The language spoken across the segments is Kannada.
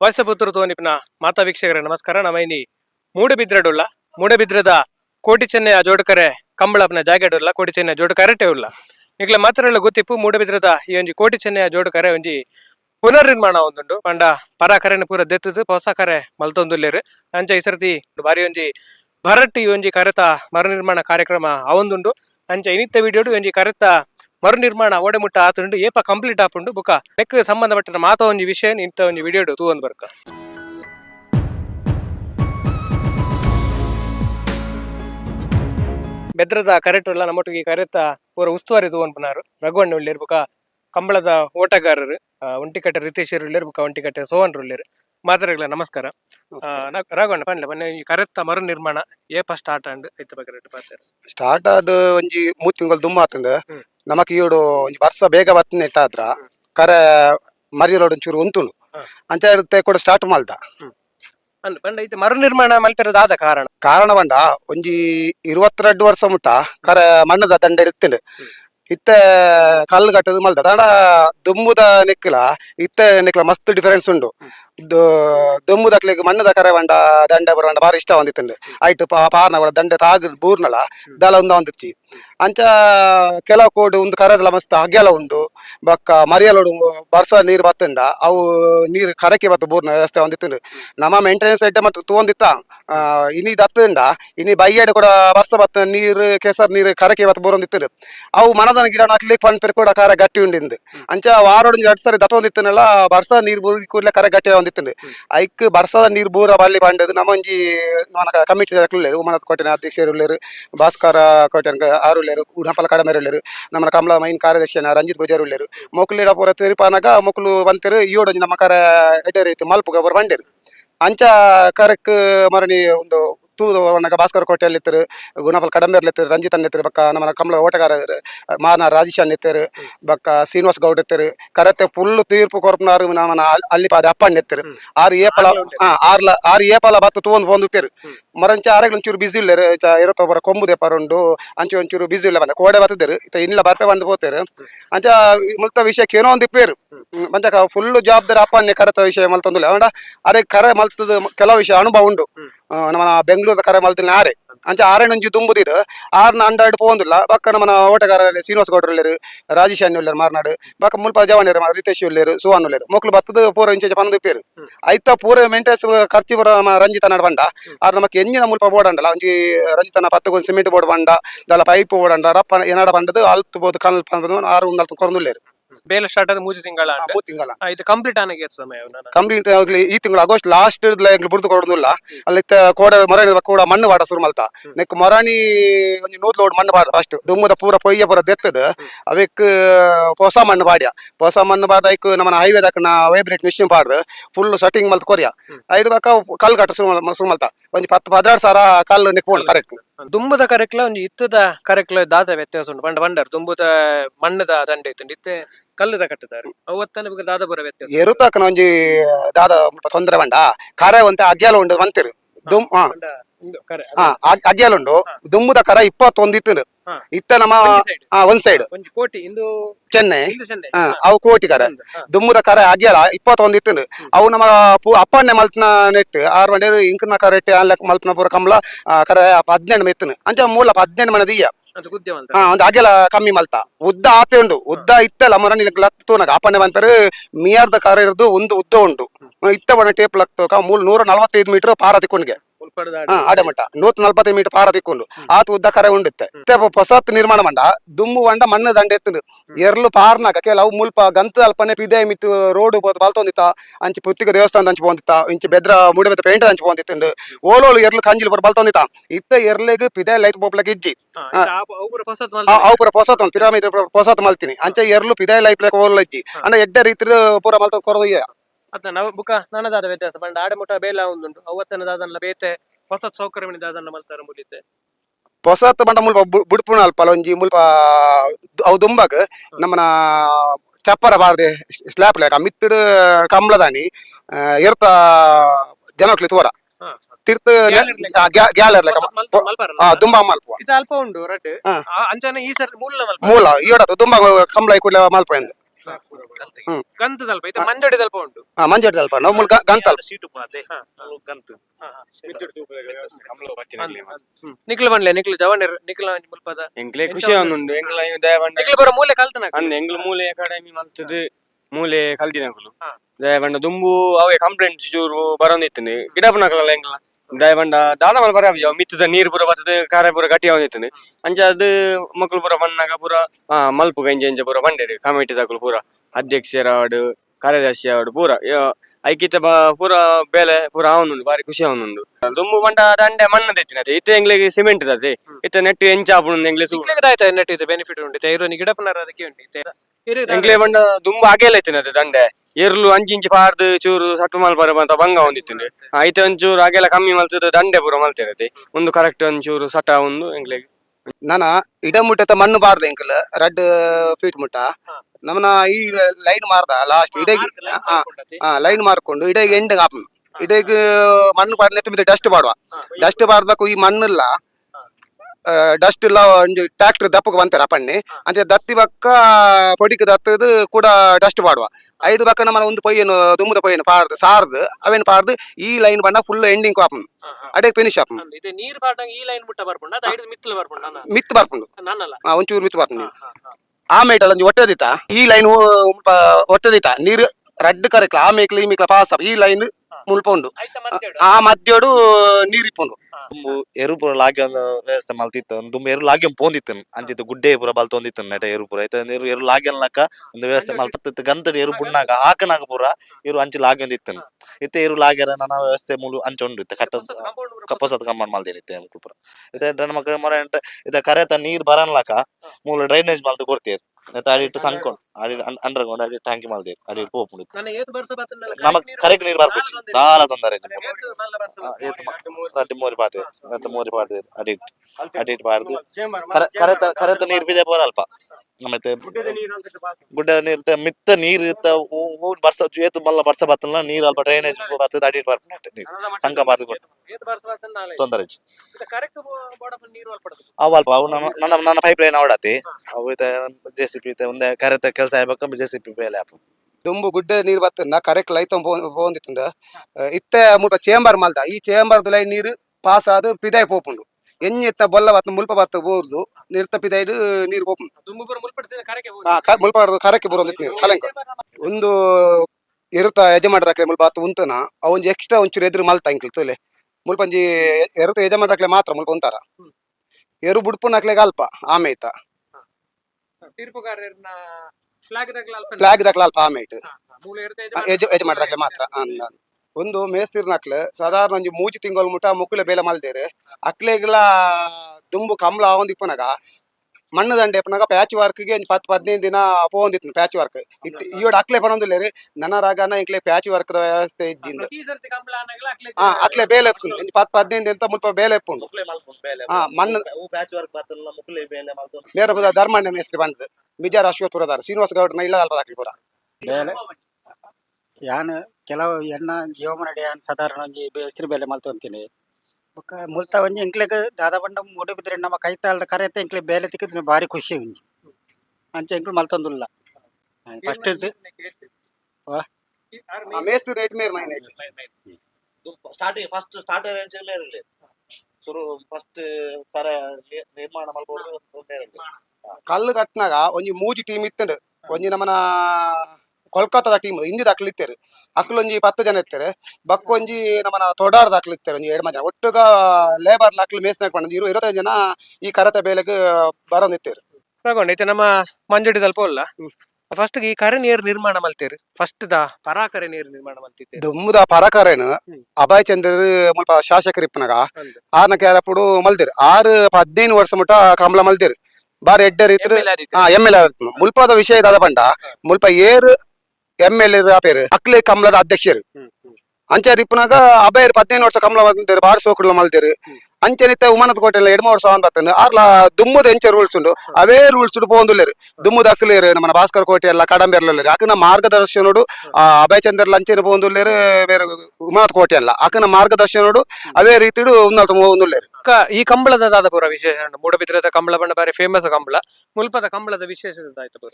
ವಾಯ್ಸಪುತ್ರ ತೋನಿಪಿನ ಮಾತಾ ವೀಕ್ಷಕರೇ, ನಮಸ್ಕಾರ. ನಮೈನಿ ಮೂಡಬಿದ್ರಡುಲ್ಲ ಮೂಡಬಿದ್ರದ ಕೋಟಿ ಚೆನ್ನಯ ಜೋಡಕರೆ ಕಂಬಳಪ್ನ ಜಾಗೆಡುಲ್ಲ ಕೋಟಿ ಚೆನ್ನಯ ಜೋಡಕರಟೆ ಉಲ್ಲ ಈಗಲೇ ಮಾತ್ರ ಗೊತ್ತಿಪ್ಪು, ಮೂಡಬಿದ್ರದ ಈ ಒಂಜಿ ಕೋಟಿ ಚೆನ್ನಯ ಜೋಡಕರೆ ಒಂಜಿ ಪುನರ್ ನಿರ್ಮಾಣ ಒಂದುಂಡು ಪಂಡ ಪರಾಕರೆನ ಪೂರ ದೆತ್ತದು ಹೊಸ ಕರೆ ಮಲ್ತೊಂದುಲ್ಲೇರು. ಅಂಚ ಈ ಸರ್ತಿ ಬಾರಿ ಒಂಜಿ ಭರಟ್ ಈ ಒಂಜಿ ಕರೆತ ಮರು ನಿರ್ಮಾಣ ಕಾರ್ಯಕ್ರಮ ಅವೊಂದುಂಡು ಅಂಚ ಇನಿತ್ತ ವಿಡಿಯೋಡು ಒಂಜಿ ಕರೆತ ಮರು ನಿರ್ಮಾಣ ಓಡೆಮುಟ್ಟ ಆತುಂಡು ಏಪ ಕಂಪ್ಲೀಟ್ ಆಪುಂಡು ಬುಕ. ನೆಕ್ ಸಂಬಂಧಪಟ್ಟ ಮಾತ ಒಂಜಿ ವಿಷಯ ಇಂತ ಒಂಜಿ ವಿಡಿಯೋಡು ತೂವೊಂದು ಬರ್ಕ. ಬೆದ್ರದ ಕರೆಕ್ಟ್ ಎಲ್ಲ ನಮ್ಮೊಟ್ಟಿಗೆ ಕರೆತ ಪೂರ ಉಸ್ತುವಾರಿ ತೂವನ್ಪುನಾರು ರಘುವಣ್ಣ ಉಳ್ಳಿರ್ ಬುಕ ಕಂಬಳದ ಓಟಗಾರರು ಒಂಟಿಕಟ್ಟೆ ರಿತೇಶ್ ಉಳ್ಳೇರು ಬುಕ ಒಂಟಿಕಟ್ಟೆ ಸೋಹನ್ ಉಳ್ಳೇರು ಮಾತಾಡಲ್ಲ ನಮಸ್ಕಾರ. ರಾಘವಣ್ಣ ಪನ್ಲೆ ಮೊನ್ನೆ ಈ ಕರೆತ್ತ ಮರು ನಿರ್ಮಾಣ ಏಪ ಸ್ಟಾರ್ಟ್ ಅಂಡ್ ಐತ ಬಗ್ಗೆ ಸ್ಟಾರ್ಟ್ ಆದ ಒಂಜಿ ಮೂರು ತಿಂಗಳು ದುಮ್ಮ ಆತಂದ. ನಮಕ್ ಈಡು ಒಂಜಿ ವರ್ಷ ಬೇಗ ಬತ್ತಿನ ಇಟ್ಟಾದ್ರ ಕರೆ ಮರಿಯಲೋಡು ಒಂಚೂರು ಉಂತುಂಡು ಹ. ಅಂಚ ಇರುತ್ತೆ ಕೂಡ ಸ್ಟಾರ್ಟ್ ಮಾಲ್ದ ಅಂದ್ ಪಂಡ ಮರು ನಿರ್ಮಾಣ ಮಲ್ಪಿರೋದಾದ ಕಾರಣ? ಕಾರಣ ಬಂಡ ಒಂಜಿ ಇರುವತ್ತೆರಡು ವರ್ಷ ಮುಟ್ಟ ಕರೆ ಮಣ್ಣದ ದಂಡ ಇರ್ತಂಡು ಇತ್ತೆ ಕಲ್ಲು ಕಟ್ಟದು ಮಲ್ದ. ದಾಂಡ ದುಮ್ಮುದ ನೆಕ್ಲ ಇತ್ತೆ ನೆಕ್ಲ ಮಸ್ತ್ ಡಿಫರೆನ್ಸ್ ಉಂಡು. ಇದು ದುಮ್ಮುದಕ್ಲಿಗೆ ಮಣ್ಣದ ಕರೆ ಬಂಡ, ದಂಡ ಬರಂಡ ಬಾರಿ ಇಷ್ಟ ಆಯ್ತು ಪಾ ಪಾರ್ನ ಕೂಡ ದಂಡ ತಾಗ ಬೂರ್ನಲ, ದಲ ಒಂದ ಹೊಂದಿತ್ತಿ ಅಂಚ ಕೆಲವು ಕೋಡು ಒಂದು ಕರೆದಲ ಮಸ್ತ್ ಹಗ್ಗೆಲ ಉಂಡು, ಬಕ್ಕ ಮರಿಯಲೋಡು ಬರ್ಸ ನೀರು ಬತ್ತಂಡ, ಅವು ನೀರು ಕರಕೆ ಬತ್ತ ಬೂರ್ನ ವ್ಯವಸ್ಥೆ ನಮ ನಮ್ಮ ಮೇಂಟೆನೆನ್ಸ್ ಐಟಮ್ ಮತ್ತು ತೂಂದಿತ್ತ ಇನಿ ದತ್ತಂಡ, ಇನಿ ಬೈಯಡೆ ಕೂಡ ಬರ್ಸ ಬತ್ತ, ನೀರು, ಕೆಸರ್ ನೀರು ಕರಕೆ ಬತ್ತ ಬೂರ್ ಒಂದಿತ್ತಂಡು ಅವು ಮನದನ ಗಿಡ ಹಾಕ್ಲಿಕ್ಕೆ ಪಂಡ್ ಪೆರ್ ಕೂಡ ಕರ ಗಟ್ಟಿ ಉಂಡಿಂದು. ಅಂಚ ವಾರೋಡ್ ಎರಡು ಸರಿ ದತ್ತ ಒಂದಿತ್ತನಲ್ಲ ಬರ್ಸ ನೀರು ಬೂರ್ ಕೂಡಲೇ ಕರೆ ಗಟ್ಟಿ ಒಂದಿತ್ತಂಡು ಐಕ್ ಬರ್ಸದ ನೀರು ಬೂರ ಬಲ್ಲಿ ಬಂಡದು ನಮ್ಮ ಒಂಜಿ మన ಕಮಿಟಿ ಉಳ್ಳೇರು ಉಮನತ್ ಕೋಟೆನ ಅಧ್ಯಕ್ಷರು ಉಳ್ಳೇರು ಭಾಸ್ಕರ ಕೋಟೆನ ಆರು ಉಳ್ಳೇರು ಉಡಪಲ ಕಡಮೇರು ಉಳ್ಳೇರು ನಮ್ಮ ಕಮಲ ಮೈನ್ ಕಾರ್ಯದರ್ಶಿನ ರಂಜಿತ್ ಪೂಜಾರಿ ಉಳ್ಳೇರು ಮೊಕ್ಲಿಡ ಪೂರ ತಿರುಪಾನಾಗ ಮೊಕ್ಲು ಬಂತರು ಈಯೋಡು ನಮ್ಮ ಕರ ಎಡೆ ರೀತಿ ಮಲ್ಪುಗ ಬರ್ ಬಂಡೇರು ಅಂಚ ಕರೆಕ್ ಮರಣಿ ಒಂದು ತೂದು ಒಣಗ ಭಾಸ್ಕರ ಕೋಟೆಯಲ್ಲಿ ಇತ್ತರು ಗುಣಪಲ್ ಕಡಂಬೇರ್ಲಿ ಇತ್ತರು ರಂಜಿತ್ ಇತ್ತರು ಬಕ್ಕ ನಮ್ಮ ಕಮಲ ಓಟಗಾರ ಮಾನ ರಾಜೇಶ್ ಇತ್ತರು ಬಕ್ಕ ಶ್ರೀನಿವಾಸ್ ಗೌಡ್ ಇತ್ತರು ಕರೆತೆ ಫುಲ್ ತೀರ್ಪು ಕೊರ್ಪನಾರು ನಮ್ಮ ಅಲ್ಲಿ ಪಾದ ಅಪ್ಪಣ್ಣ ಇತ್ತರು ಆರು ಏಪಲ ಹಾ ಆರ್ಲ ಆರು ಏಪಲ ಬತ್ತು ತೂವೊಂದು ಬಂದು ಪೇರು ಮರಂಚ ಆರೆಗಳು ಒಂಚೂರು ಬಿಸಿ ಇಲ್ಲ ಇರತ್ತೊಬ್ಬರ ಕೊಂಬು ಉಂಡು ಅಂಚೆ ಒಂಚೂರು ಬಿಸಿ ಇಲ್ಲ ಬಂದ ಕೋಡೆ ಬತ್ತಿದ್ರು ಇತ್ತ ಇನ್ನಿಲ್ಲ ಬರ್ಪೆ ಬಂದು ಹೋಗ್ತೇರು. ಅಂಚ ಮುಲ್ತ ವಿಷಯಕ್ಕೆ ಏನೋ ಒಂದು ಪೇರು ಮಂಚ ಫುಲ್ ಜವಾಬ್ದಾರಿ ಅಪ್ಪನ್ನೇ ಕರೆತ ವಿಷಯ ಮಲ್ತಂದಿಲ್ಲ ಅಂಡ ಅರೆ ಕರೆ ಮಲ್ತದ ಕೆಲವು ವಿಷಯ ಅನುಭವ ಉಂಡು ನಮ್ಮ ಬೆಂಗಳೂರದ ಕರೆ ಮಲ್ತಿನ ಆರೆ ಅಂಚ ಆರೆ ನಂಜಿ ತುಂಬುದಿದ್ದು ಆರ್ನ ಅಂಡಾಡ್ ಪೋಂದಿಲ್ಲ ಬಕ್ಕ ನಮ್ಮ ಓಟಗಾರ ಶ್ರೀನಿವಾಸ ಗೌಡ್ರು ಉಳ್ಳೇರು ರಾಜೇಶ್ ಅನ್ನ ಉಳ್ಳೇರು ಮಾರ್ನಾಡು ಬಕ್ಕ ಮುಲ್ಪ ಜವಾನಿಯರು ರಿತೇಶ್ ಉಳ್ಳೇರು ಸುವಾನ್ ಉಳ್ಳೇರು ಮೊಕ್ಲು ಬತ್ತದ ಪೂರ ಇಂಚೆ ಪಂದು ಪೇರು. ಐತ ಪೂರ ಮೇಂಟೆನ್ಸ್ ಖರ್ಚು ಬರ ನಮ್ಮ ರಂಜಿತ ನಡ ಬಂಡ ಆರ್ ನಮಕ್ ಎಂಜಿನ ಮುಲ್ಪ ಬೋರ್ಡ್ ಅಂಡಲ್ಲ ಒಂಜಿ ರಂಜಿತನ ಪತ್ತಗೊಂದು ಸಿಮೆಂಟ್ ಬೋರ್ಡ್ ಬಂಡ ದಲ್ಲ ಪೈಪ್ ಬೋರ್ಡ್ ಅಂಡ ರಪ್ಪ ಏನಾಡ ಬಂಡದು ಅಲ್ತು ಬೋದು ಕಲ್ ಆರು ನಲ್ತು ಕೊರನುಳ್ಳೇರು ಬೇಲೆ ಸ್ಟಾರ್ಟ್ ಆದ ಮೂಜಿ ತಿಂಗಳ ಮೂರು ತಿಂಗಳ. ಇದು ಕಂಪ್ಲೀಟ್ ಆನಾಗ ಸಮಯ ಕಂಪ್ಲೀಟ್ ಆಗ್ಲಿ ಈ ತಿಂಗಳು ಆಗಸ್ಟ್ ಲಾಸ್ಟ್ ಎಂಗ್ಲು ಬುಡ್ದು ಕೊಡೋದಿಲ್ಲ. ಅಲ್ಲಿ ಕೋಡ ಮೊರಾಣಿ ಕೂಡ ಮಣ್ಣು ವಾಡ ಶುರು ಮಲ್ತ ನೆಕ್ ಮೊರಾಣಿ ಒಂಜಿ ನೂತ್ ಲೋಡ್ ಮಣ್ಣು ಬಾಡ ಫಸ್ಟ್ ದುಮ್ಮದ ಪೂರ ಪೊಯ್ಯ ಪೂರ ದೆತ್ತದ. ಅವಕ್ ಹೊಸ ಮಣ್ಣು ಬಾಡ್ಯ. ಹೊಸ ಮಣ್ಣು ಬಾದ ಐಕ್ ನಮ್ಮ ಹೈವೇ ದಕ್ಕನ ವೈಬ್ರೇಟ್ ಮಿಷಿನ್ ಬಾಡ್ದು. ಫುಲ್ ಸೆಟ್ಟಿಂಗ್ ಮಲ್ತ ಕೊರಿಯ. ಐದು ಬಾಕ ಕಲ್ ಕಟ್ಟ ಶುರು ಶುರು ಮಲ್ತ ಒಂಜಿ ಪತ್ತು ಪದಿನಾರು ಸಾವಿರ ಕಲ್ಲು ನಿಕ್ಕೊಂಡು ಕರೆಕ್ಟ್. ದುಂಬದ ಕರೆಕ್ಲ ಒಂಜಿ ಇತ್ತದ ಕರೆಕ್ಲ ದಾದ ವ್ಯತ್ಯಾಸ ಉಂಟು. ಪಂಡ ಬಂಡರ್ ದುಂಬುದ ಮಣ್ಣದ ದಂಡೆ ಇತ್ತು. ಇತ್ತೆ ಕಲ್ಲುದ ಕಟ್ಟದಾರೆ ಅವತ್ತನ ಬಗ್ಗೆ ದಾದ ಬರ ವ್ಯತ್ಯಾಸ ಎರುತಕ್ಕನ ಒಂಜಿ ದಾದ ತೊಂದರೆ ಬಂಡ. ಕರೆ ಒಂತೆ ಅಗ್ಯಾಲ ಉಂಡು ಬಂತಿರು ದುಮ್ ಹಾ. ಉಂಡು ದುಮ್ಮದ ಕರ ಇಪ್ಪತ್ತೊಂದು ಇತ್ತು ಇತ್ತ ನಮ್ಮ. ಒಂದ್ ಸೈಡ್ ಚೆನ್ನೈ. ಅವು ಕೋಟಿ ಕರೆ. ದುಮ್ಮುದ ಕರೆ ಆಗ್ಯಲ್ಲ ಇಪ್ಪತ್ತೊಂದು ಇತ್ತು ಅವು ನಮ್ಮ ಅಪ್ಪನ್ನ ಅಪ್ಪನ್ನೆ ಮಲ್ತನ ನೆಟ್ ಆರು ಮಂಡಿ ಇಂಕನ ಕರ ಇಟ್ಟು ಅಲ್ಲ ಮಲ್ತನ ಪೂರ ಕಮಲ ಕರ ಹದಿನೆಂಟು ಮೆತ್ತನು. ಅಂಚ ಮೂಲ ಹದಿನೆಂಟು ಮನೆ ದಿಯ್ಯ ಅದು ಗುದ್ಯವಂತ. ಹಾ ಒಂದು ಅಗೆಲ ಕಮ್ಮಿ ಮಲ್ತ. ಉದ್ದ ಆತೆ ಉಂಡು ಉದ್ದ ಇತ್ತಲ್ಲ ಮರ ನಿಲಕ್ ಲತ್ತು ನಗ ಅಪ್ಪನೆ ಬಂತಾರೆ ಮಿಯಾರ್ದ ಕರ ಇರೋದು ಒಂದು ಉದ್ದ ಉಂಡು. ಇತ್ತ ಬಣ್ಣ ಟೇಪ್ ಲಕ್ತಕ ಮೂಲ ನೂರ ನಲವತ್ತೈದು ಮೀಟರ್ ಪಾರ ತಿಕ್ಕೊಂಡ್ಗೆ. ಹಾ ಆಡಮಟ್ಟ ನೂತ ನಲ್ವತ್ತೈದು ಮೀಟರ್ ಪಾರ ತಿಕ್ಕೊಂಡು ಆತ ಉದ್ದ ಕರೆ ಉಂಡುತ್ತೆ. ಹೊಸತ್ ನಿರ್ಮಾಣ ಮಂಡ. ದುಮ್ಮು ಬಂಡ ಮಣ್ಣ ದಂಡ ಎತ್ತುಂಡು ಎರ್ಲು ಪಾರ್ನಾಗ ಕೆಲವು ಮುಲ್ಪ ಗಂತ ಅಲ್ಪನೆ ಪಿದೆ ಮಿತ್ತು ರೋಡ್ ಬಲ್ತೊಂದಿತ್ತ ಅಂಚಿ ಪುತ್ತಿಗ ದೇವಸ್ಥಾನ ಅಂಚಿ ಬಂದಿತ್ತ ಇಂಚಿ ಬೆದ್ರ ಮುಡಿ ಬೆತ್ತ ಪೇಂಟ್ ಅಂಚಿ ಪೋಂದಿತ್ತಂಡು ಓಲೋಳು ಎರ್ಲು ಕಂಜಿಲ್ ಬರ್ ಬಲ್ತೊಂದಿತ್ತ ಇತ್ತ ಎರ್ಲೆಗ್ ಪಿದೆ ಲೈತ್ ಪೋಪ್ಲಗ್ ಇಜ್ಜಿ ಅವ್ರ ಹೊಸತ್ ಪಿರಾಮಿಡ್ ಹೊಸತ್ ಮಲ್ತೀನಿ. ಅಂಚೆ ಎರ್ಲು ಪಿದೆ ಲೈಫ್ ಲೆಕ್ಕ ಓಲ್ ಇಜ್ಜಿ ಅಂಡ ಎಡ್ಡೆ ರೀತಿ ಪೂರ ಮಲ್ತ ಕೊರದಯ್ಯ. ಅತ್ತ ನಾವು ಬುಕ ನನ್ನದಾದ ವ್ಯತ್ಯಾಸ. ಬಂಡ ಆಡಮುಟ ಬೇಲ ಒಂದುಂಟು. ಅವತ್ತನ ದಾದನ್ಲ ಬೇತೆ ಹೊಸತ್ ಸೌಕರ್ಯ ದಾದನ್ನ ಮಲ್ತಾರ ಮುಲಿತೆ. ಹೊಸತ್ ಬಂಡ ಮುಲ್ಪ ಬುಡ್ಪುಣ ಅಲ್ಪ ಒಂಜಿ ಮುಲ್ಪ ಅವು ದುಂಬಕ್ ನಮ್ಮನ ಚಪ್ಪರ ಬಾರದೆ ಸ್ಲ್ಯಾಪ್ ಲೇಕ ಮಿತ್ತಡ್ ಕಂಬ್ಳದಾನಿ ಇರ್ತ ಜನಕ್ಲಿ ತೋರ. ತಿರ್ತ ಗ್ಯಾಲರಿ ಲೆಕ್ಕ. ದುಂಬಾ ಮಲ್ಪ ಇದು ಅಲ್ಪ ಉಂಡು ಹಾ. ಅಂಚನೆ ಈ ಸರ್ ಮೂಲ ಮಲ್ಪ ಮೂಲ ಈಡದು ದುಂಬಾ ಕಂಬ್ಳ ಕೂಡ ಮಲ್ಪ ಎಂದು. ಹ್ಮ್. ಇದು ಮಂಜಡಿದಲ್ಪ ಉಂಟು. ಹಾ ಮಂಜಾಡಿ ಅಲ್ಪ ನಾವು ಮುಲ್ ಗಂತ ಸೀಟು ಪಾತೆ. ಗಂತು. ನಿಕ್ಲು ಬಂಡ್ಲೆ ನಿಕ್ಲು ಜವಾನ್ ನಿಕ್ಲ ಮುಲ್ಪದ? ಎಂಕ್ಲೆ ಖುಷಿ ಒಂದುಂಡು ಎಂಕ್ಲ ಇವ್ ದಯವಂಡ ನಿಕ್ಲು ಬರೋ ಮೂಲೆ ಕಲ್ತನ ಅಂದ್ ಎಂಗ್ಲ ಮೂಲೆ ಅಕಾಡೆಮಿ ಮಲ್ತದು ಮೂಲೆ ಕಲ್ತಿನಕುಲು ಹಾ. ದಯವಂಡ ದುಂಬು ಅವೇ ಕಂಪ್ಲೇಂಟ್ ಚೂರು ಬರೋಂದಿತ್ತನೆ ಗಿಡಪನಕಲ ಎಂಕ್ಲ? ದಯವಂಡ ದಾದ ಮಲ್ ಬರ ಮಿತ್ತದ ನೀರ್ ಪೂರ ಬರ್ತದೆ ಕಾರ್ಯ ಪೂರ ಗಟ್ಟಿ ಆವೊಂದಿತ್ತನೆ ಅಂಚ ಅದು ಮಕ್ಕಳು ಪೂರ ಬಂದಾಗ ಪೂರ ಆ ಮಲ್ಪು ಗಂಜಿ ಎಂಜ ಪೂರ ಬಂಡೇರಿ ಕಮಿಟಿ ತಕುಲು ಪೂರ ಅಧ್ಯಕ್ಷರ ಆವಡು ಕಾರ್ಯದರ್ಶಿ ಅವಡು ಪೂರ ಐಕಿತ ಪೂರ ಬೇಲೆ ಪೂರ ಅವನುಂಡು ಬಾರಿ ಖುಷಿ ಅವನುಂಡು ದುಂಬು ಮಂಡ ದಂಡೆ ಮಣ್ಣು ತೆತ್ತಿನತೆ ಇತ್ತೆ ಎಂಗ್ಲಿಗೆ ಸಿಮೆಂಟ್ ದತೆ ಇತ್ತೆ ನೆಟ್ಟು ಎಂಚ ಎಂಗ್ಲೆ ಸೂ ನಿಕ್ಲೆಗೆ ದಾಯ್ತ ನೆಟ್ ಇದೆ ಬೆನಿಫಿಟ್ ಉಂಟು? ನಿ ಗಿಡಪನರ ಅದಕ್ಕೆ ಉಂಟು ಇತ್ತೆ ಮಂಡ ದುಂಬು ಎಂಕ್ಲೆ ಬಂಡ ತುಂಬಾ ಅಗೇಲ ಐತಿನದು ದಂಡೆ. ಎರ್ಲು ಅಂಚಿ ಇಂಚು ಪಾರ್ದು ಚೂರು ಸಟ್ಟು ಮಲ್ ಬರ ಅಂತ ಭಂಗ ಆ ಐತೆ ಒಂಚೂರು ಅಗೆಲ್ಲ ಕಮ್ಮಿ ಮಲ್ತದ ದಂಡೆ ಪೂರ ಮಲ್ತಿರತ್ತೆ ಒಂದು ಕರೆಕ್ಟ್ ಒಂಚೂರು ಸಟ ಒಂದು ಎಂಗ್ಲೆಗೆ ನಾನ ಇಡಮುಟ್ಟದ ಮಣ್ಣು ಬಾರ್ದು ಎಂಕಲ್ ರೆಡ್ ಫೀಟ್ ಮುಟ್ಟ. ನಮ್ಮನ ಈ ಲೈನ್ ಮಾರ್ದ ಲಾಸ್ಟ್ ಇಡಗಿ ಲೈನ್ ಮಾರ್ಕೊಂಡು ಇಡಗಿ ಎಂಡ್ ಆಪನ್ ಇಡಗಿ ಮಣ್ಣು ಬಾಡ್ ನೆತ್ತ ಮಿದ ಡಸ್ಟ್ ಬಾಡುವ. ಡಸ್ಟ್ ಬಾರ್ದಕ್ಕು ಈ ಮಣ್ಣಿಲ್ಲ ಡಸ್ಟ್ ಇಲ್ಲ ಒಂದು ಟ್ರಾಕ್ಟರ್ ದಪ್ಪಕ್ಕೆ ಬಂತಾರೆ ಅಪ್ಪಣ್ಣಿ ಅಂತ ದತ್ತಿ ಬಕ್ಕ ಪೊಡಿಗೆ ದತ್ತದು ಕೂಡ ಡಸ್ಟ್ ಬಾಡುವ. ಐದು ಬಕ್ಕ ನಮ್ಮ ಒಂದು ಪೊಯ್ಯನು ದುಮ್ಮದ ಪೊಯ್ಯನು ಪಾರ್ದು ಸಾರ್ದು ಅವೇನು ಪಾರ್ದು ಈ ಲೈನ್ ಬಣ್ಣ ಫುಲ್ ಎಂಡಿಂಗ್ ಕಾಪನ್ ಅಡೆ ಫಿನಿಶ್ ಇದು ನೀರ್ ಪಾಟಂಗ್ ಈ ಲೈನ್ ಬರ್ಪಣ್ಣ ಮಿತ್ ಬರ್ಪುಂಡು ನನ್ನಲ್ಲ? ಆ, ಒಂಚೂರು ಮಿತ್ ಬರ್ಪುಂಡು ಆ ಮೇಟಲ್ ಒಂಜಿ ಒಟ್ಟದಿತ್ತ ಈ ಲೈನ್ ಒಟ್ಟದಿತ್ತ ನೀರು ರಡ್ಡ್ ಕರೆಕ್ಲ ಆ ಮೇಕ್ಲ ಈ ಮೇಕ್ಲ ಪಾಸ್ ಈ ಲೈನ್ ಮುಲ್ಪ ಉಂಡು. ಆ ಮಧ್ಯೋಡು ನೀರು ಇಪ್ಪುಂಡು ದುಂಬು ಎರು ಪೂರ ಲಾಗಿ ಒಂದು ವ್ಯವಸ್ಥೆ ಮಲ್ತಿತ್ತು. ಒಂದು ದುಂಬು ಎರು ಲಾಗಿ ಪೋಂದಿತ್ತು. ಅಂಚಿತ್ತು ಗುಡ್ಡೆ ಪೂರ ಬಲ್ತೊಂದಿತ್ತು ನೆಟ ಎರು ಪೂರ ಐತೆ ಎರು ಎರು ಲಾಗಿ ಅನ್ಲಕ್ಕ ಒಂದು ವ್ಯವಸ್ಥೆ ಮಲ್ತಿತ್ತು ಗಂತಡಿ ಎರು ಬುಣ್ಣಾಗ ಹಾಕನಾಗ ಪೂರ ಇರು ಅಂಚಿ ಲಾಗಿ ಒಂದಿತ್ತು ಇತ್ತೆ ಎರು ಲಾಗ್ಯರ ನನ್ನ ವ್ಯವಸ್ಥೆ ಮೂಲು ಅಂಚೊಂಡು ಇತ್ತೆ. ಕಟ್ಟ ಕಪ್ಪಸದ ಕಮ್ಮನ್ ಮಲ್ದೇನಿತ್ತೆ ಇತ್ತೆ ಪೂರ. ಇತ್ತೆ ಮಕ್ಕಳ ಮರ ಇತ್ತ ಕರೆತ ನೀರ್ ಬರನ್ಲಕ ಮೂಲ ಡ್ರೈನೇಜ್ ಮಲ್ತು ಕೊಡ್ತೀರಿ. ಇತ್ತೆ ಅಡಿಟ್ಟು ಸಂಕೊಂಡು ಅಡಿ ಅಂಡರ್ಗ್ರೌಂಡ್ ಅಡಿ ಟ್ಯಾಂಕಿ ಮಲ್ದೇರಿ ಅಡಿ ಪೋಪುಂಡು ನನ್ನ ಏತ್ ಬರ್ಸ ಬತ್ತನಲ್ಲ ನಮಕ್ ಕರೆಕ್ಟ್ ನೀರ್ ಬರ್ಪುಚ್ಚಿ ದಾಲ ತೊಂದರೆ ರಡ್ಡಿ ಮೋರಿ. ಪಾಡ್ದೆ ರಡ್ಡಿ ಮೋರಿ ಪಾಡ್ದೆ ಅಡಿಟ್ ಅಡಿಟ್ ಪಾಡ್ದು ಕರೆ- ಕರೆತ ಕರೆತ ನೀರ್ ಬಿದೆ ಬೋರ ಮತ್ತೆ ಗುಡ್ಡ ನೀರ್ ಇರ್ತ ಮಿತ್ತ ನೀರ್ ಇರುತ್ತೆ ಊರ್ ಬರ್ಸ ಏತು ಮಲ್ಲ ಬರ್ಸ ಬರ್ತಲ್ಲ ನೀರ್ ಅಲ್ಪ ಡ್ರೈನೇಜ್ ಬರ್ತದೆ ಅಡಿ ಬರ್ಪುಂಡು ನೀರ್ ಸಂಕ ಬಾರ್ದು ತೊಂದರೆ ಅವು ಅಲ್ಪ ಅವು ನನ್ನ ನನ್ನ ಪೈಪ್ ಲೈನ್ ಅವಡತಿ ಅವು ಜೆ ಸಿ ಪಿ ಒಂದೇ ಕರೆತ ಕೆಲಸ ಆಗ್ಬೇಕು ಜೆ ಸಿ ಪಿ ಬೇಲೆ ಆಪ್ ತುಂಬು ಗುಡ್ಡೆ ನೀರು ಬತ್ತನ್ನ ಕರೆಕ್ಟ್ ಲೈತ್ ಪೋಂದಿತ್ತುಂಡ ಇತ್ತೆ ಮುಲ್ಪ ಚೇಂಬರ್ ಮಲ್ದ ಈ ಚೇಂಬರ್ ಲೈನ್ ನೀರು ಪಾಸ್ ಆದ್ರೆ ಪಿದಾಯ್ ಪೋಪುಂಡು ಎನ್ನಿತ್ತ ಬೊಲ್ಲ ಬತ್ತ ಮುಲ್ಪ ಬತ್ತ ಬೋರ್ದು ನೀರ್ ಪಿದಾಯ್ಡು ನೀರು ಪೋಪುಂಡು ಆ, ಕ- ಮುಲ್ಪ ಬರ್ದು ಕರಕ್ಕೆ ಬರೋದು ನೀರು ಕಲೆಂಕ ಒಂದು ಇರುತ್ತ ಯಜಮಾನ್ರಕ್ಲೆ ಮುಲ್ಪ ಆತು ಉಂತನ ಅವೊಂಜಿ ಎಕ್ಸ್ಟ್ರಾ ಒಂಚೂರು ಎದುರು ಮಲ್ತ ಇಂಕ್ಲ್ ತಲೆ. ಮುಲ್ಪಂಜಿ ಎರುತ ಯಜಮಾನ್ರಕ್ಲೆ ಮಾತ್ರ ಮುಲ್ಪ ಉಂತಾರ. ಎರು ಬುಡ್ಪುನಕ್ಲೆಗ ಅಲ್ಪ ಆಮೆ ತೀರ್ಪುಗಾರರನ್ನ ಫ್ಲಾಗ್ ದಾಖಲೆ ಅಲ್ಪ ಫ್ಲಾಗ್ ದಕ್ಲ ಅಲ್ಪ ಆಮೇಟ್ ಮೂಲ ಇರುತ್ತೆ ಯಜ ಮಾತ್ರ ಅಂದ. ಒಂದು ಮೇಸ್ತಿರ್ನಕ್ಲೆ ಸಾಧಾರಣ ಒಂಜಿ ಮೂಜಿ ತಿಂಗಳು ಮುಟ ಮುಕ್ಕುಲೆ ಬೇಲೆ ಮಲ್ದೇರೆ. ಅಕ್ಲೆಗ್ಲ ದುಂಬು ಕಂಬ್ಳ ಆವೊಂದಿಪ್ಪನಗ ಮಣ್ಣು ದಂಡೆ ಪನಾಗ ಪ್ಯಾಚ್ ವರ್ಕ್ಗೆ ಒಂದು ಪತ್ತು ಹದಿನೈದು ದಿನ ಪೋಂದಿತ್ತು ಪ್ಯಾಚ್ ವರ್ಕ್ ಇತ್ತು ಈಯೋಡು ಅಕ್ಲೆ ಪನೊಂದಿಲ್ಲೇರಿ ನನ್ನ ರಾಗನ ಇಂಕ್ಲೆ ಪ್ಯಾಚ್ ವರ್ಕ್ ವ್ಯವಸ್ಥೆ ಇದ್ದಿಂದ. ಅಕ್ಲೆ ಹಾ ಅಕ್ಲೆ ಬೇಲೆ ಎತ್ತು ಒಂಜಿ ಪತ್ತು ಹದಿನೈದು ಅಂತ ಮುಲ್ಪ ಬೇಲೆ ಎಪ್ಪುಂಡು ಹಾ, ಮಣ್ಣು- ಪ್ಯಾಚ್ ವರ್ಕ್ ಬೇರೆ ಬುದ ಧರ್ಮಣ್ಯ ಮೇಸ್ತ್ರಿ ಬಂದದ್ದು ಬಿಜಾರ್ ಅಶ್ವತ್ಪುರದಾರ ಶ್ರೀನಿವಾಸ ಗೌಡ್ರನ ಇಲ್ಲ ಅಲ್ಪ ಪೂರ. ಬೇಲೆ. ಯಾನ್? ಕೆಲವು ಎನ್ನ ಜೀವಮನ ಡ್ಯಾನ್ ಸಾಧಾರಣ ಒಂಜಿ ಬೇಸ್ತ್ರಿ ಬೇಲೆ ಮಲ್ತೊಂತೀನಿ ಬೊಕ್ಕ ಮುಲ್ತ ಒಂಜಿ ಎಂಕ್ಲೆಗ್ ದಾದ ಬಂಡ ಮೂಡಿ ಬಿದ್ರೆ ನಮ್ಮ ಕೈತಾಳ್ದ ಕರೆತ ಎಂಕ್ಲೆ ಬೇಲೆ ತಿಕ್ಕಿದ್ರೆ ಬಾರಿ ಖುಷಿ ಒಂಜಿ. ಅಂಚೆ ಎಂಕ್ಲು ಮಲ್ತೊಂದುಲ್ಲ. ಫಸ್ಟ್ ಇದ್ದು ಮೇಸ್ತ್ರಿ ರೇಟ್ ಮೇರ್ ಮೈನ್ ಸ್ಟಾರ್ಟಿಂಗ್ ಫಸ್ಟ್ ಸ್ಟಾರ್ಟ್ ಇರಲಿ. ಶುರು ಫಸ್ಟ್ ತರ ನಿರ್ಮಾಣ ಮಾಡ್ಬೋದು ಕಲ್ಲು ಕಟ್ನಾಗ ಒಂಜಿ ಮೂಜಿ ಟೀಮ್ ಇತ್ತು ಒಂಜಿ ನಮ್ಮನ ಕೊಲ್ಕತ್ತಾದ ಟೀಮ್ ಹಿಂದಿದ ಅಕ್ಲು ಒಂಜಿ ಪತ್ತು ಜನ ಇರ್ತಾರೆ ಬಕ್ಕೊಂಜಿ ನಮ್ಮನ ತೊಡಾರ್ದ ಅಕ್ಲು ಇರ್ತಾರೆ ಒಂಜಿ ಎರಡು ಜನ. ಒಟ್ಟುಗ ಲೇಬರ್ ಅಕ್ಲು ಮೇಸ್ನಾಗ ಪಂಡ ಇರು ಇರುವತ್ತೈದು ಜನ ಈ ಕರತೆ ಬೇಲೆಗೆ ಬರೋದಿತ್ತೇರು ತಗೊಂಡು ಐತೆ ನಮ್ಮ ಮಂಜುಡಿ ಸ್ವಲ್ಪ ಫಸ್ಟ್ ಈ ಕರೆ ನೀರು ನಿರ್ಮಾಣ ಮಲ್ತೀರಿ. ಫಸ್ಟ್ ದ ಪರಾಕರೆ ನೀರು ನಿರ್ಮಾಣ ಮಲ್ತಿತ್ತು ದುಮ್ಮದ ಪರಾಕರೇನ ಅಭಯ್ ಚಂದ್ರ ಮುಲ್ಪ ಶಾಸಕರು ಇಪ್ಪನಾಗ ಹೌದು. ಆರ್ನ ಕ್ಯಾರಪುಡು ಮಲ್ದಿರು ಆರು ಹದಿನೈದು ವರ್ಷ ಮುಟ ಕಮಲ ಮಲ್ದಿರು ಬಾರಿ ಎಡ್ಡರ್ ಇತ್ತು ಎಂ ಎಲ್ ಆರ್ ಮುಲ್ಪದ ವಿಷಯ ಇದಾದ ಬಂಡ. ಮುಲ್ಪ ಏರು ಎಂ ಎಲ್ ಪೇರು ಅಕ್ಲೆ ಕಮಲದ ಅಧ್ಯಕ್ಷರು. ಅಂಚೆ ಇಪ್ಪನಾಗ ಅಭಯರ್ ಹದಿನೈದು ವರ್ಷ ಕಮಲ ಬಂದಿರು ಬಾರಿ ಸೋಕುಡ್ಲ ಅಂಚೆ ನಿತ್ಯ ಉಮಾನದ ಕೋಟೆಲ್ಲ ಎರಡು ವರ್ಷ ಅವನ್ ಬರ್ತಾನೆ ಆರ್ಲ ದುಮ್ಮದ ಎಂಚೆ ರೂಲ್ಸ್ ಉಂಡು ಅವೇ ರೂಲ್ಸ್ ಉಂಡು ಪೋಂದುಲ್ಲೇರು ದುಮ್ಮದ ಅಕ್ಲೇರು ನಮ್ಮ ಭಾಸ್ಕರ್ ಕೋಟೆ ಎಲ್ಲ ಕಡಂಬೆರ್ಲೇರು ಆಕನ ಮಾರ್ಗದರ್ಶನ ನೋಡು ಅಭಯ ಚಂದ್ರ ಪೋಂದುಲ್ಲೇರು ಬೇರೆ ಉಮಾನದ ಕೋಟೆ ಅಲ್ಲ. ಮಾರ್ಗದರ್ಶನ ನೋಡು ಅವೇ ರೀತಿ ಉನ್ನತ ಈ ಕಂಬಳದ ದಾದ ಪೂರ ವಿಶೇಷ ಉಂಟು. ಮೂಡಬಿದ್ರದ ಕಂಬಳ ಬಣ್ಣ ಬಾರಿ ಫೇಮಸ್ ಕಂಬಳ ಮುಲ್ಪದ ಕಂಬಳದ ವಿಶೇಷ ಆಯ್ತು ಪೂರ?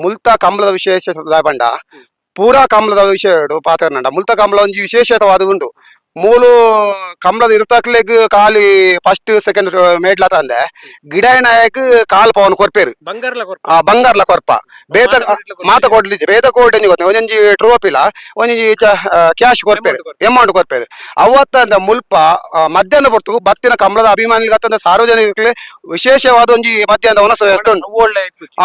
ಮುಲ್ತ ಕಂಬಳದ ವಿಶೇಷ ಬಂಡ ಪೂರಾ ಕಂಬಳದ ವಿಷಯ ಪಾತ್ರ ಮುಲ್ತ ಕಂಬಳ ಒಂಜಿ ವಿಶೇಷವಾದ ಉಂಡು ಮೂಲು ಕಂಬಳದ ಇರ್ತಕ್ಲೆಗ್ ಕಾಲಿ ಫಸ್ಟ್ ಸೆಕೆಂಡ್ ಮೇಡ್ಲ ತಂದೆ. ಗಿಡ ನಾಯಕ್ ಕಾಲ್ ಪವನ್ ಕೊರ್ಪೇರು. ಬಂಗಾರಲ ಕೊರ್ಪ. ಆ ಬಂಗಾರ್ಲ ಕೊರ್ಪ. ಬೇತ ಮಾತ ಕೊಡ್ಲಿ ಬೇತ ಕೋಟ್ ಗೊತ್ತ? ಒಂಜಿ ಟ್ರೋಪಿಲ ಒಂಜಿ ಕ್ಯಾಶ್ ಕೊರ್ಪೇರು. ಎಮೌಂಟ್ ಕೊರ್ಪೇರು. ಅಮೌಂಟ್ ಕೊರ್ಪೇರು. ಅವತ್ತಂದ ಮುಲ್ಪ ಮಧ್ಯಾಹ್ನ ಬರ್ತು. ಬತ್ತಿನ ಕಂಬಳದ ಅಭಿಮಾನಿಗಳು ಅತ್ತಂದ ಸಾರ್ವಜನಿಕರಿಗೆ ವಿಶೇಷವಾದ ಒಂಜಿ ಮಧ್ಯಾಹ್ನ ಉಂಟು.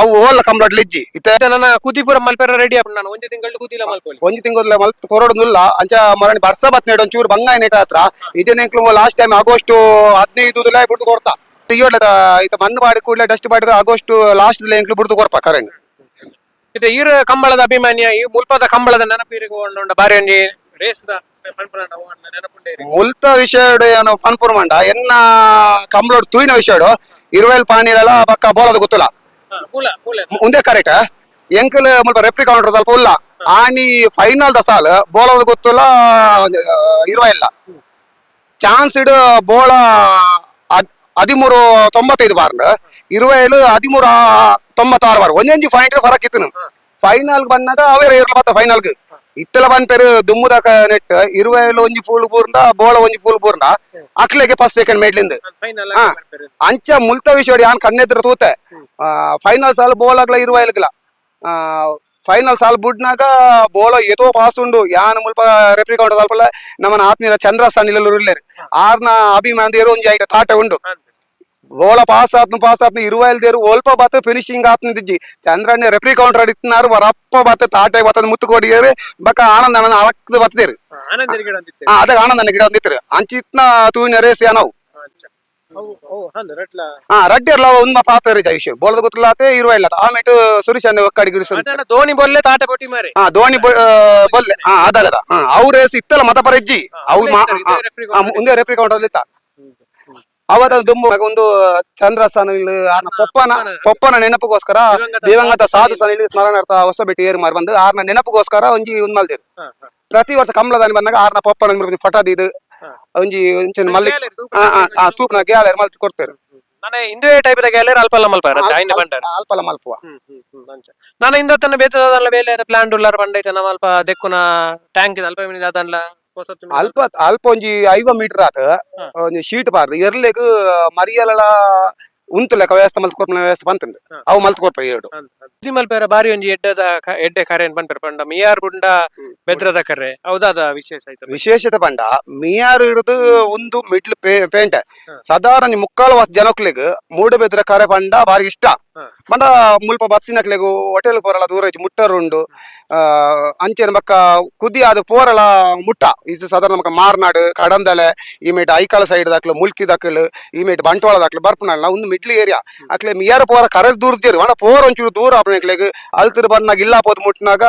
ಅವು ಓಲ್ಲ ಕಂಬಳಡ್ ಲಿಜ್ಜಿ ಇತ್ತ. ನನ್ನ ಕುದಿಪುರ ಮಲ್ಪೇರ ರೆಡಿ ಆಪುಂಡು ನಾನು. ಒಂದೇ ತಿಂಗಳು ಕುದಿಲ ಮಲ್ಪೊಲಿ ಒಂಜಿ ತಿಂಗಳ ಮಲ್ಪ ಕೊರಡುದಿಲ್ಲ. ಅಂಚ ಮರಣಿ ಬರ್ಸ ಬತ್ನೇಡ್ ಒಂಚೂರು ಬಂಗಾಯ ನೆಟ ಹತ್ರ. ಇದೇನೆಂಕ್ಲು ಲಾಸ್ಟ್ ಟೈಮ್ ಆಗಸ್ಟ್ ಹದಿನೈದು ಬಿಡ್ದು ಕೊಡ್ತಾ. ಇಯ್ಯೋಡ್ಲ ಇತ್ತ ಮಣ್ಣು ಮಾಡಿ ಕೂಡಲೇ ಡಸ್ಟ್ ಮಾಡಿದ್ರೆ ಆಗಸ್ಟ್ ಲಾಸ್ಟ್ ಎಂಕ್ಲು ಬಿಡ್ತು ಕೊರ್ಪ ಕರೆಂಟ್ ಇದು ಈರ ಕಂಬಳದ ಅಭಿಮಾನಿಯ ಈ ಮುಲ್ಪದ ಕಂಬಳದ ನೆನಪಿರಿ ಉಂಡ ಬಾರಿ ಒಂಜಿ ರೇಸ್ದ. ಮುಲ್ತ ವಿಷಯಡು ಏನು ಪನ್ಪುರ್ ಮಂಡ ಎನ್ನ ಕಂಬಳೋಡ್ ತೂಯಿನ ವಿಷಯಡು ಇರುವೆಲ್ ಪಾಣಿಲೆಲ್ಲ ಪಕ್ಕ ಬೋಲದ ಗೊತ್ತಿಲ್ಲ. ಮುಂದೆ ಕರೆಕ್ಟ್. ಎಂಕಲ್ ಮುಲ್ಪ ರೆಪ್ಲಿಕಾ ಕೌಂಟರ್ ಸ್ವಲ್ಪ ಉಲ್ಲ. ಆನಿ ಫೈನಲ್ ಸಾಲ್ ಬೋಲ ಗೊತ್ತಿಲ್ಲ ಇರುವ ಇಲ್ಲ. ಚಾನ್ಸ್ ಇಡು ಬೋಳ ಹದ್- ಹದಿಮೂರು ತೊಂಬತ್ತೈದು ಬಾರ್ಂಡ್ ಇರುವೆಲು ಹದಿಮೂರು ತೊಂಬತ್ತಾರು ಬಾರ್. ಒಂದೊಂಜಿ ಪಾಯಿಂಟ್ ಫರಕ್ ಇತ್ತು ಫೈನಲ್ ಬಂದಾಗ ಅವೇ ಇರಲ್ಲ ಬತ್ತ ಫೈನಲ್ಗ್ ಇತ್ತಲ ಬಂದ್ಪೇರು ದುಮ್ಮುದಕ ನೆಟ್ ಇರುವೆಲು ಒಂಜಿ ಫುಲ್ ಬೂರ್ಂಡ ಬೋಳ ಒಂಜಿ ಫುಲ್ ಬೂರ್ಂಡ ಅಕ್ಲೆಗೆ ಫಸ್ಟ್ ಸೆಕೆಂಡ್ ಮೇಡ್ಲಿಂದ. ಅಂಚ ಮುಲ್ತ ವಿಷಯ ಯಾನ್ ಕಣ್ಣೆದ್ರ ತೂತೆ. ಫೈನಲ್ ಸಾಲ್ ಬೋಲಾಗ್ಲ ಇರುವ ಇಲ್ಗಲ ಫೈನಲ್ ಸಾಲ್ ಬುಡ್ನಾಗ ಬೋಲ ಏತೋ ಪಾಸ್ ಉಂಡು ಯಾನ್ ಮುಲ್ಪ ರೆಪ್ರಿ ಕೌಂಟರ್ ಅಲ್ಪಲ್ಲ ನಮ್ಮನ ಆತ್ಮೀಯ ಚಂದ್ರಸ್ಥಾನ ಇಲ್ಲರು ಇಲ್ಲೇರು ಆರ್ನ ಅಭಿಮಾನಿಯರು ಒಂಜಿ ಐಟ ತಾಟ ಉಂಡು ಗೋಳ ಪಾಸ್ ಆತ್ನ ಪಾಸ್ ಆತ್ನ ಇರುವ ಇಲ್ದೇರು ಒಲ್ಪ ಬತ್ತ ಫಿನಿಶಿಂಗ್ ಆತ್ನ ದಿಜ್ಜಿ ಚಂದ್ರಣ್ಣ ರೆಪ್ರಿ ಕೌಂಟರ್ ಅಡಿತ್ನಾರು ಬರಪ್ಪ ಬತ್ತ ತಾಟೆ ಬತ್ತದ ಮುತ್ತು ಕೊಡಿಯರು ಬಕ್ಕ ಆನಂದ ಆನಂದ ಅಳಕ್ದು ಬತ್ತದೇರು ಆನಂದ ಗಿಡ ಅಂತಿತ್ತೆ ಆ ಅದಾಗ ಆನಂದನ ಗಿಡ ಒಂದಿತ್ತರು ಹಾ ರಡ್ಡಿ ಎಲ್ಲ ಒಂದು ಪಾತ್ರ ವಿಷಯ ಬೋಳದ ಗೊತ್ತಿಲ್ಲ ಆತೆ ಇರುವ ಇಲ್ಲ ಆಮೇಲೆ ಸುರೇಶ್ ಅನ್ನ ಒಕ್ಕಡಿ ಗಿಡಿಸ ಧೋನಿ ಬೊಲ್ಲೆ ತಾಟ ಪೊಟ್ಟಿ ಮಾರಿ. ಹಾ ಧೋನಿ ಬೊಲ್ಲೆ. ಹಾ ಅದಲ್ಲದ ಹಾ ಅವ್ರ ಇತ್ತಲ್ಲ ಮತ ಪರಜ್ಜಿ ಅವು ಮುಂದೆ ರೆಫ್ರಿ ಕೌಂಟರ್ ಇತ್ತ. ಅವತ್ತ ದುಂಬು ಒಂದು ಚಂದ್ರಸ್ಥಾನ ಪೊಪ್ಪನ ಪೊಪ್ಪನ- ನೆನಪಿಗೋಸ್ಕರ ದಿವಂಗತ ಸಾಧು. ಸಾಧು ಸನ ಇಲ್ಲಿ ಸ್ಮರಣಾರ್ಥ ಹೊಸ ಬಿಟ್ಟು ಏರು ಮಾರಿ ಬಂದು ಆರ್ನ ನೆನಪಿಗೋಸ್ಕರ ಒಂಜಿ ಒಂದ್ ಮಲ್ದಿರು. ಪ್ರತಿ ವರ್ಷ ಕಮಲದಾನಿ ಬಂದಾಗ ಆರ್ನ ಪೊಪ್ಪನ ಫೋಟೋ ಇದು. ಒಂಜಿ ಒಂಚೂರು ಮಲ್ಲಿ ಆ ತೂಪ್ನ ಗ್ಯಾಲರಿ ಮಲ್ತಿ ಕೊಡ್ತೇರು. ನಾನು ಹಿಂದೆ ಟೈಪ್ ಗ್ಯಾಲರಿ ಅಲ್ಪಲ್ಲ ಮಲ್ಪ ಐನ ಬಂಡ ಅಲ್ಪಲ ಮಲ್ಪುವ. ನಾನು ಇಂದ ತನ್ನ ಬೇತದಲ್ಲ ಬೇಲೆ ಪ್ಲಾನ್ ಉಳ್ಳಾರ ಬಂಡ ಐತೆ ನಮ್ಮ ಅಲ್ಪ ದೆಕ್ಕುನ ಟ್ಯಾಂಕ್ ಇದೆ ಅಲ್ಪ ಮಿನಿ ಅದಲ್ಲ ಹೊಸತು ಅಲ್ಪ ಅಲ್ಪ. ಒಂಜಿ ಐವ ಮೀಟರ್ ಆತ. ಒಂಜಿ ಶೀಟ್ ಬಾರ್ದು ಎರ್ಲೆಗ್ ಮರಿಯಲ ಉಂತು ಲೆಕ್ಕ ವ್ಯವಸ್ಥೆ ಮಲ್ತ್ ಕೊರ್ಪನ ವ್ಯವಸ್ಥೆ ಬಂತಂದು. ಹಾ. ಅವು ಮಲ್ತ್ಕೋರ್ಪ ಎರಡು. ಇದು ಮಲ್ಪೇರ ಬಾರಿ ಒಂಜಿ ಎಡ್ಡದ ಕ- ಎಡ್ಡೆ ಕರೆ ಬಂದ್ರೆ ಪಂಡ ಮಿಯಾರ್ ಬುಂಡ ಬೆದ್ರದ ಕರೆ. ಹೌದಾದ ವಿಶೇಷ ಆಯ್ತು ವಿಶೇಷತೆ ಪಂಡ ಮಿಯಾರ್ ಹಿಡಿದು ಒಂದು ಮಿಡ್ಲ್ ಪೇಂಟ್. ಸಾಧಾರಣ ಮುಕ್ಕಾಲು ವರ್ಷ ಜನಕ್ಲೆಗ್ ಮೂಡು ಬೆದ್ರ ಕರೆ ಪಂಡ ಬಾರಿ ಇಷ್ಟ. ಪಂಡ ಬಂದ ಮುಲ್ಪ ಬತ್ತಿನಕ್ಲೆಗು ಹೋಟೆಲ್ ಪೋರಲ ದೂರ ಇಜ್ಜಿ ಮುಟ್ಟರುಂಡು. ಆ ಅಂಚೆನ ಬಕ್ಕ ಕುದಿ ಅದು ಪೋರಲ ಮುಟ್ಟ. ಇದು ಸಾಧಾರಣ ಮಕ್ಕ ಮಾರ್ನಾಡು ಕಡಂದಲೆ ಈ ಮೇಟ್ ಐಕಾಲ ಸೈಡ್ ದಾಕ್ಲು ಮುಲ್ಕಿ ದಾಕ್ಲು ಈ ಮೇಟ್ ಬಂಟ್ವಾಳ ದಾಕ್ಲು ಬರ್ಪನಲ್ಲ ಒಂದು ಮಿಡ್ಲ್ ಏರಿಯಾ. ಅಕ್ಲೆ ಮಿಯರ್ ಪೋರ ಕರೆ ದೂರ ತೀರು ಅಣ್ಣ ಪೋರ ಒಂಚೂರು ದೂರ ಆಪನಕ್ಲೆಗ್ ಅಲ್ತಿರ್ ಬಂದಾಗ ಇಲ್ಲ ಪೋದ್ ಮುಟ್ಟಿನಾಗ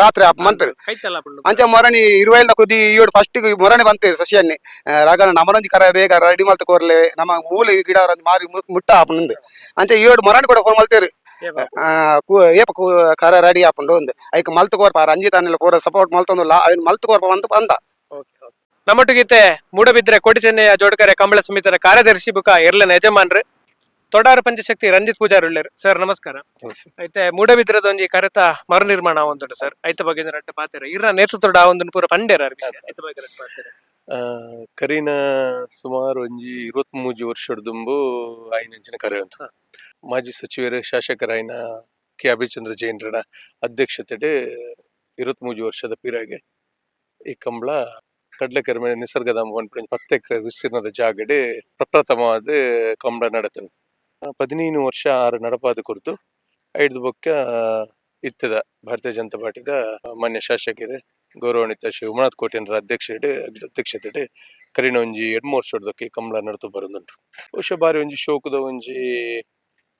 ರಾತ್ರಿ ಆಪ್ ಮನ್ಪೇರು ಅಂಚೆ ಮೊರಣಿ ಇರುವೆಲ್ಲ ಕುದಿ ಈಯೋಡು ಫಸ್ಟ್ ಮೊರಣಿ ಬಂತೆ ಸಸಿಯನ್ನಿ ರಾಗನ ನಮರಂಜಿ ಕರ ಬೇಗ ರೆಡಿ ಮಲ್ತ ಕೋರ್ಲೆ. ನಮ್ಮ ಮೂಲ ಗಿಡ ಮಾರಿ ಮುಟ್ಟ ಆಪುಂಡು. ಅಂಚ ಈಯೋಡು ಮೊರಣಿ ಕೂಡ ಫೋನ್ ಮಲ್ತೇರು ಏಪ. ಕರ ರೆಡಿ ಆಪುಂಡು ಒಂದು ಐಕ್ ಮಲ್ತ ಕೋರ್ಪ ರಂಜಿತ್ ಅನ್ನೆಲ್ಲ ಪೂರ ಸಪೋರ್ಟ್ ಮಲ್ತಂದಿಲ್ಲ ಅವ್ನು ಮಲ್ತ ಕೋರ್ಪ ಅಂತ ಬಂದ. ನಮ್ಮೊಟ್ಟಿಗಿತ್ತೆ ಮೂಡಬಿದ್ರೆ ಕೋಟಿ ಜೋಡಕರೆ ಕಂಬಳ ಸಮಿತಿಯ ಕಾರ್ಯದರ್ಶಿ ಬುಕ ಇರ್ಲನ ಯಜಮಾನ್ರಿ. ತೊಡಾರ ಪಂಚಶಕ್ತಿ ರಂಜಿತ್ ಪೂಜಾರ್ ಉಳ್ಳೇರು. ಸರ್ ನಮಸ್ಕಾರ. ಐತೆ ಮೂಡಬಿದ್ರದ ಒಂಜಿ ಕರೆತ ಮರು ನಿರ್ಮಾಣ ಒಂದುಂಟು ಸರ್. ಐತ ಬಗ್ಗೆ ರಟ್ಟ ಪಾತೆರ. ಇರ ನೇತೃತ್ವದ ಆ ಒಂದು ಪೂರ ಪಂಡೇರ ಐತ ಬಗ್ಗೆ ರಟ್ಟ ಪಾತೆರ. ಆ, ಕರಿನ ಸುಮಾರು ಒಂಜಿ ಇರುವತ್ತ್ ಮೂಜಿ ವರ್ಷದ ದುಂಬು ಐನಂಚಿನ ಕರೆ ಅಂತ. ಮಾಜಿ ಸಚಿವರು ಶಾಸಕರಾಯ್ನ ಕೆ. ಅಭಿಚಂದ್ರ ಜೈನ್ರಡ ಅಧ್ಯಕ್ಷತೆಡೆ ಇರುವತ್ತ್ ಮೂಜಿ ವರ್ಷದ ಪಿರಾಗೆ ಈ ಕಂಬಳ ಕಡ್ಲೆಕೆರೆ ಮೇಲೆ ನಿಸರ್ಗಧಾಮ ಪನ್ಪುನ ಪತ್ತು ಎಕರೆ ವಿಸ್ತೀರ್ಣದ ಜಾಗಡೆ ಪ್ರಪ್ರಥಮವಾದ ಕಂಬಳ ನಡತನ ಪದಿನೈದು ವರ್ಷ ಆರು ನಡಪಾದ ಕುರಿತು ಐದು ಬೊಕ್ಕ ಇತ್ತದ ಭಾರತೀಯ ಜನತಾ ಪಾರ್ಟಿದ ಮಾನ್ಯ ಶಾಸಕರು ಗೌರವಾನ್ವಿತ ಶಿವಮನಾಥ್ ಉಮನಾಥ್ ಅಧ್ಯಕ್ಷ ಅಧ್ಯಕ್ಷತೆ ಕರಿನ ಒಂಜಿ ಎಡ್ಮೂರು ವರ್ಷದಕ್ಕೆ ಕಂಬಳ ನಡತು ಬರೋದುಂಟು. ಬಹುಶಃ ಬಾರಿ ಒಂಜಿ ಶೋಕದ ಒಂಜಿ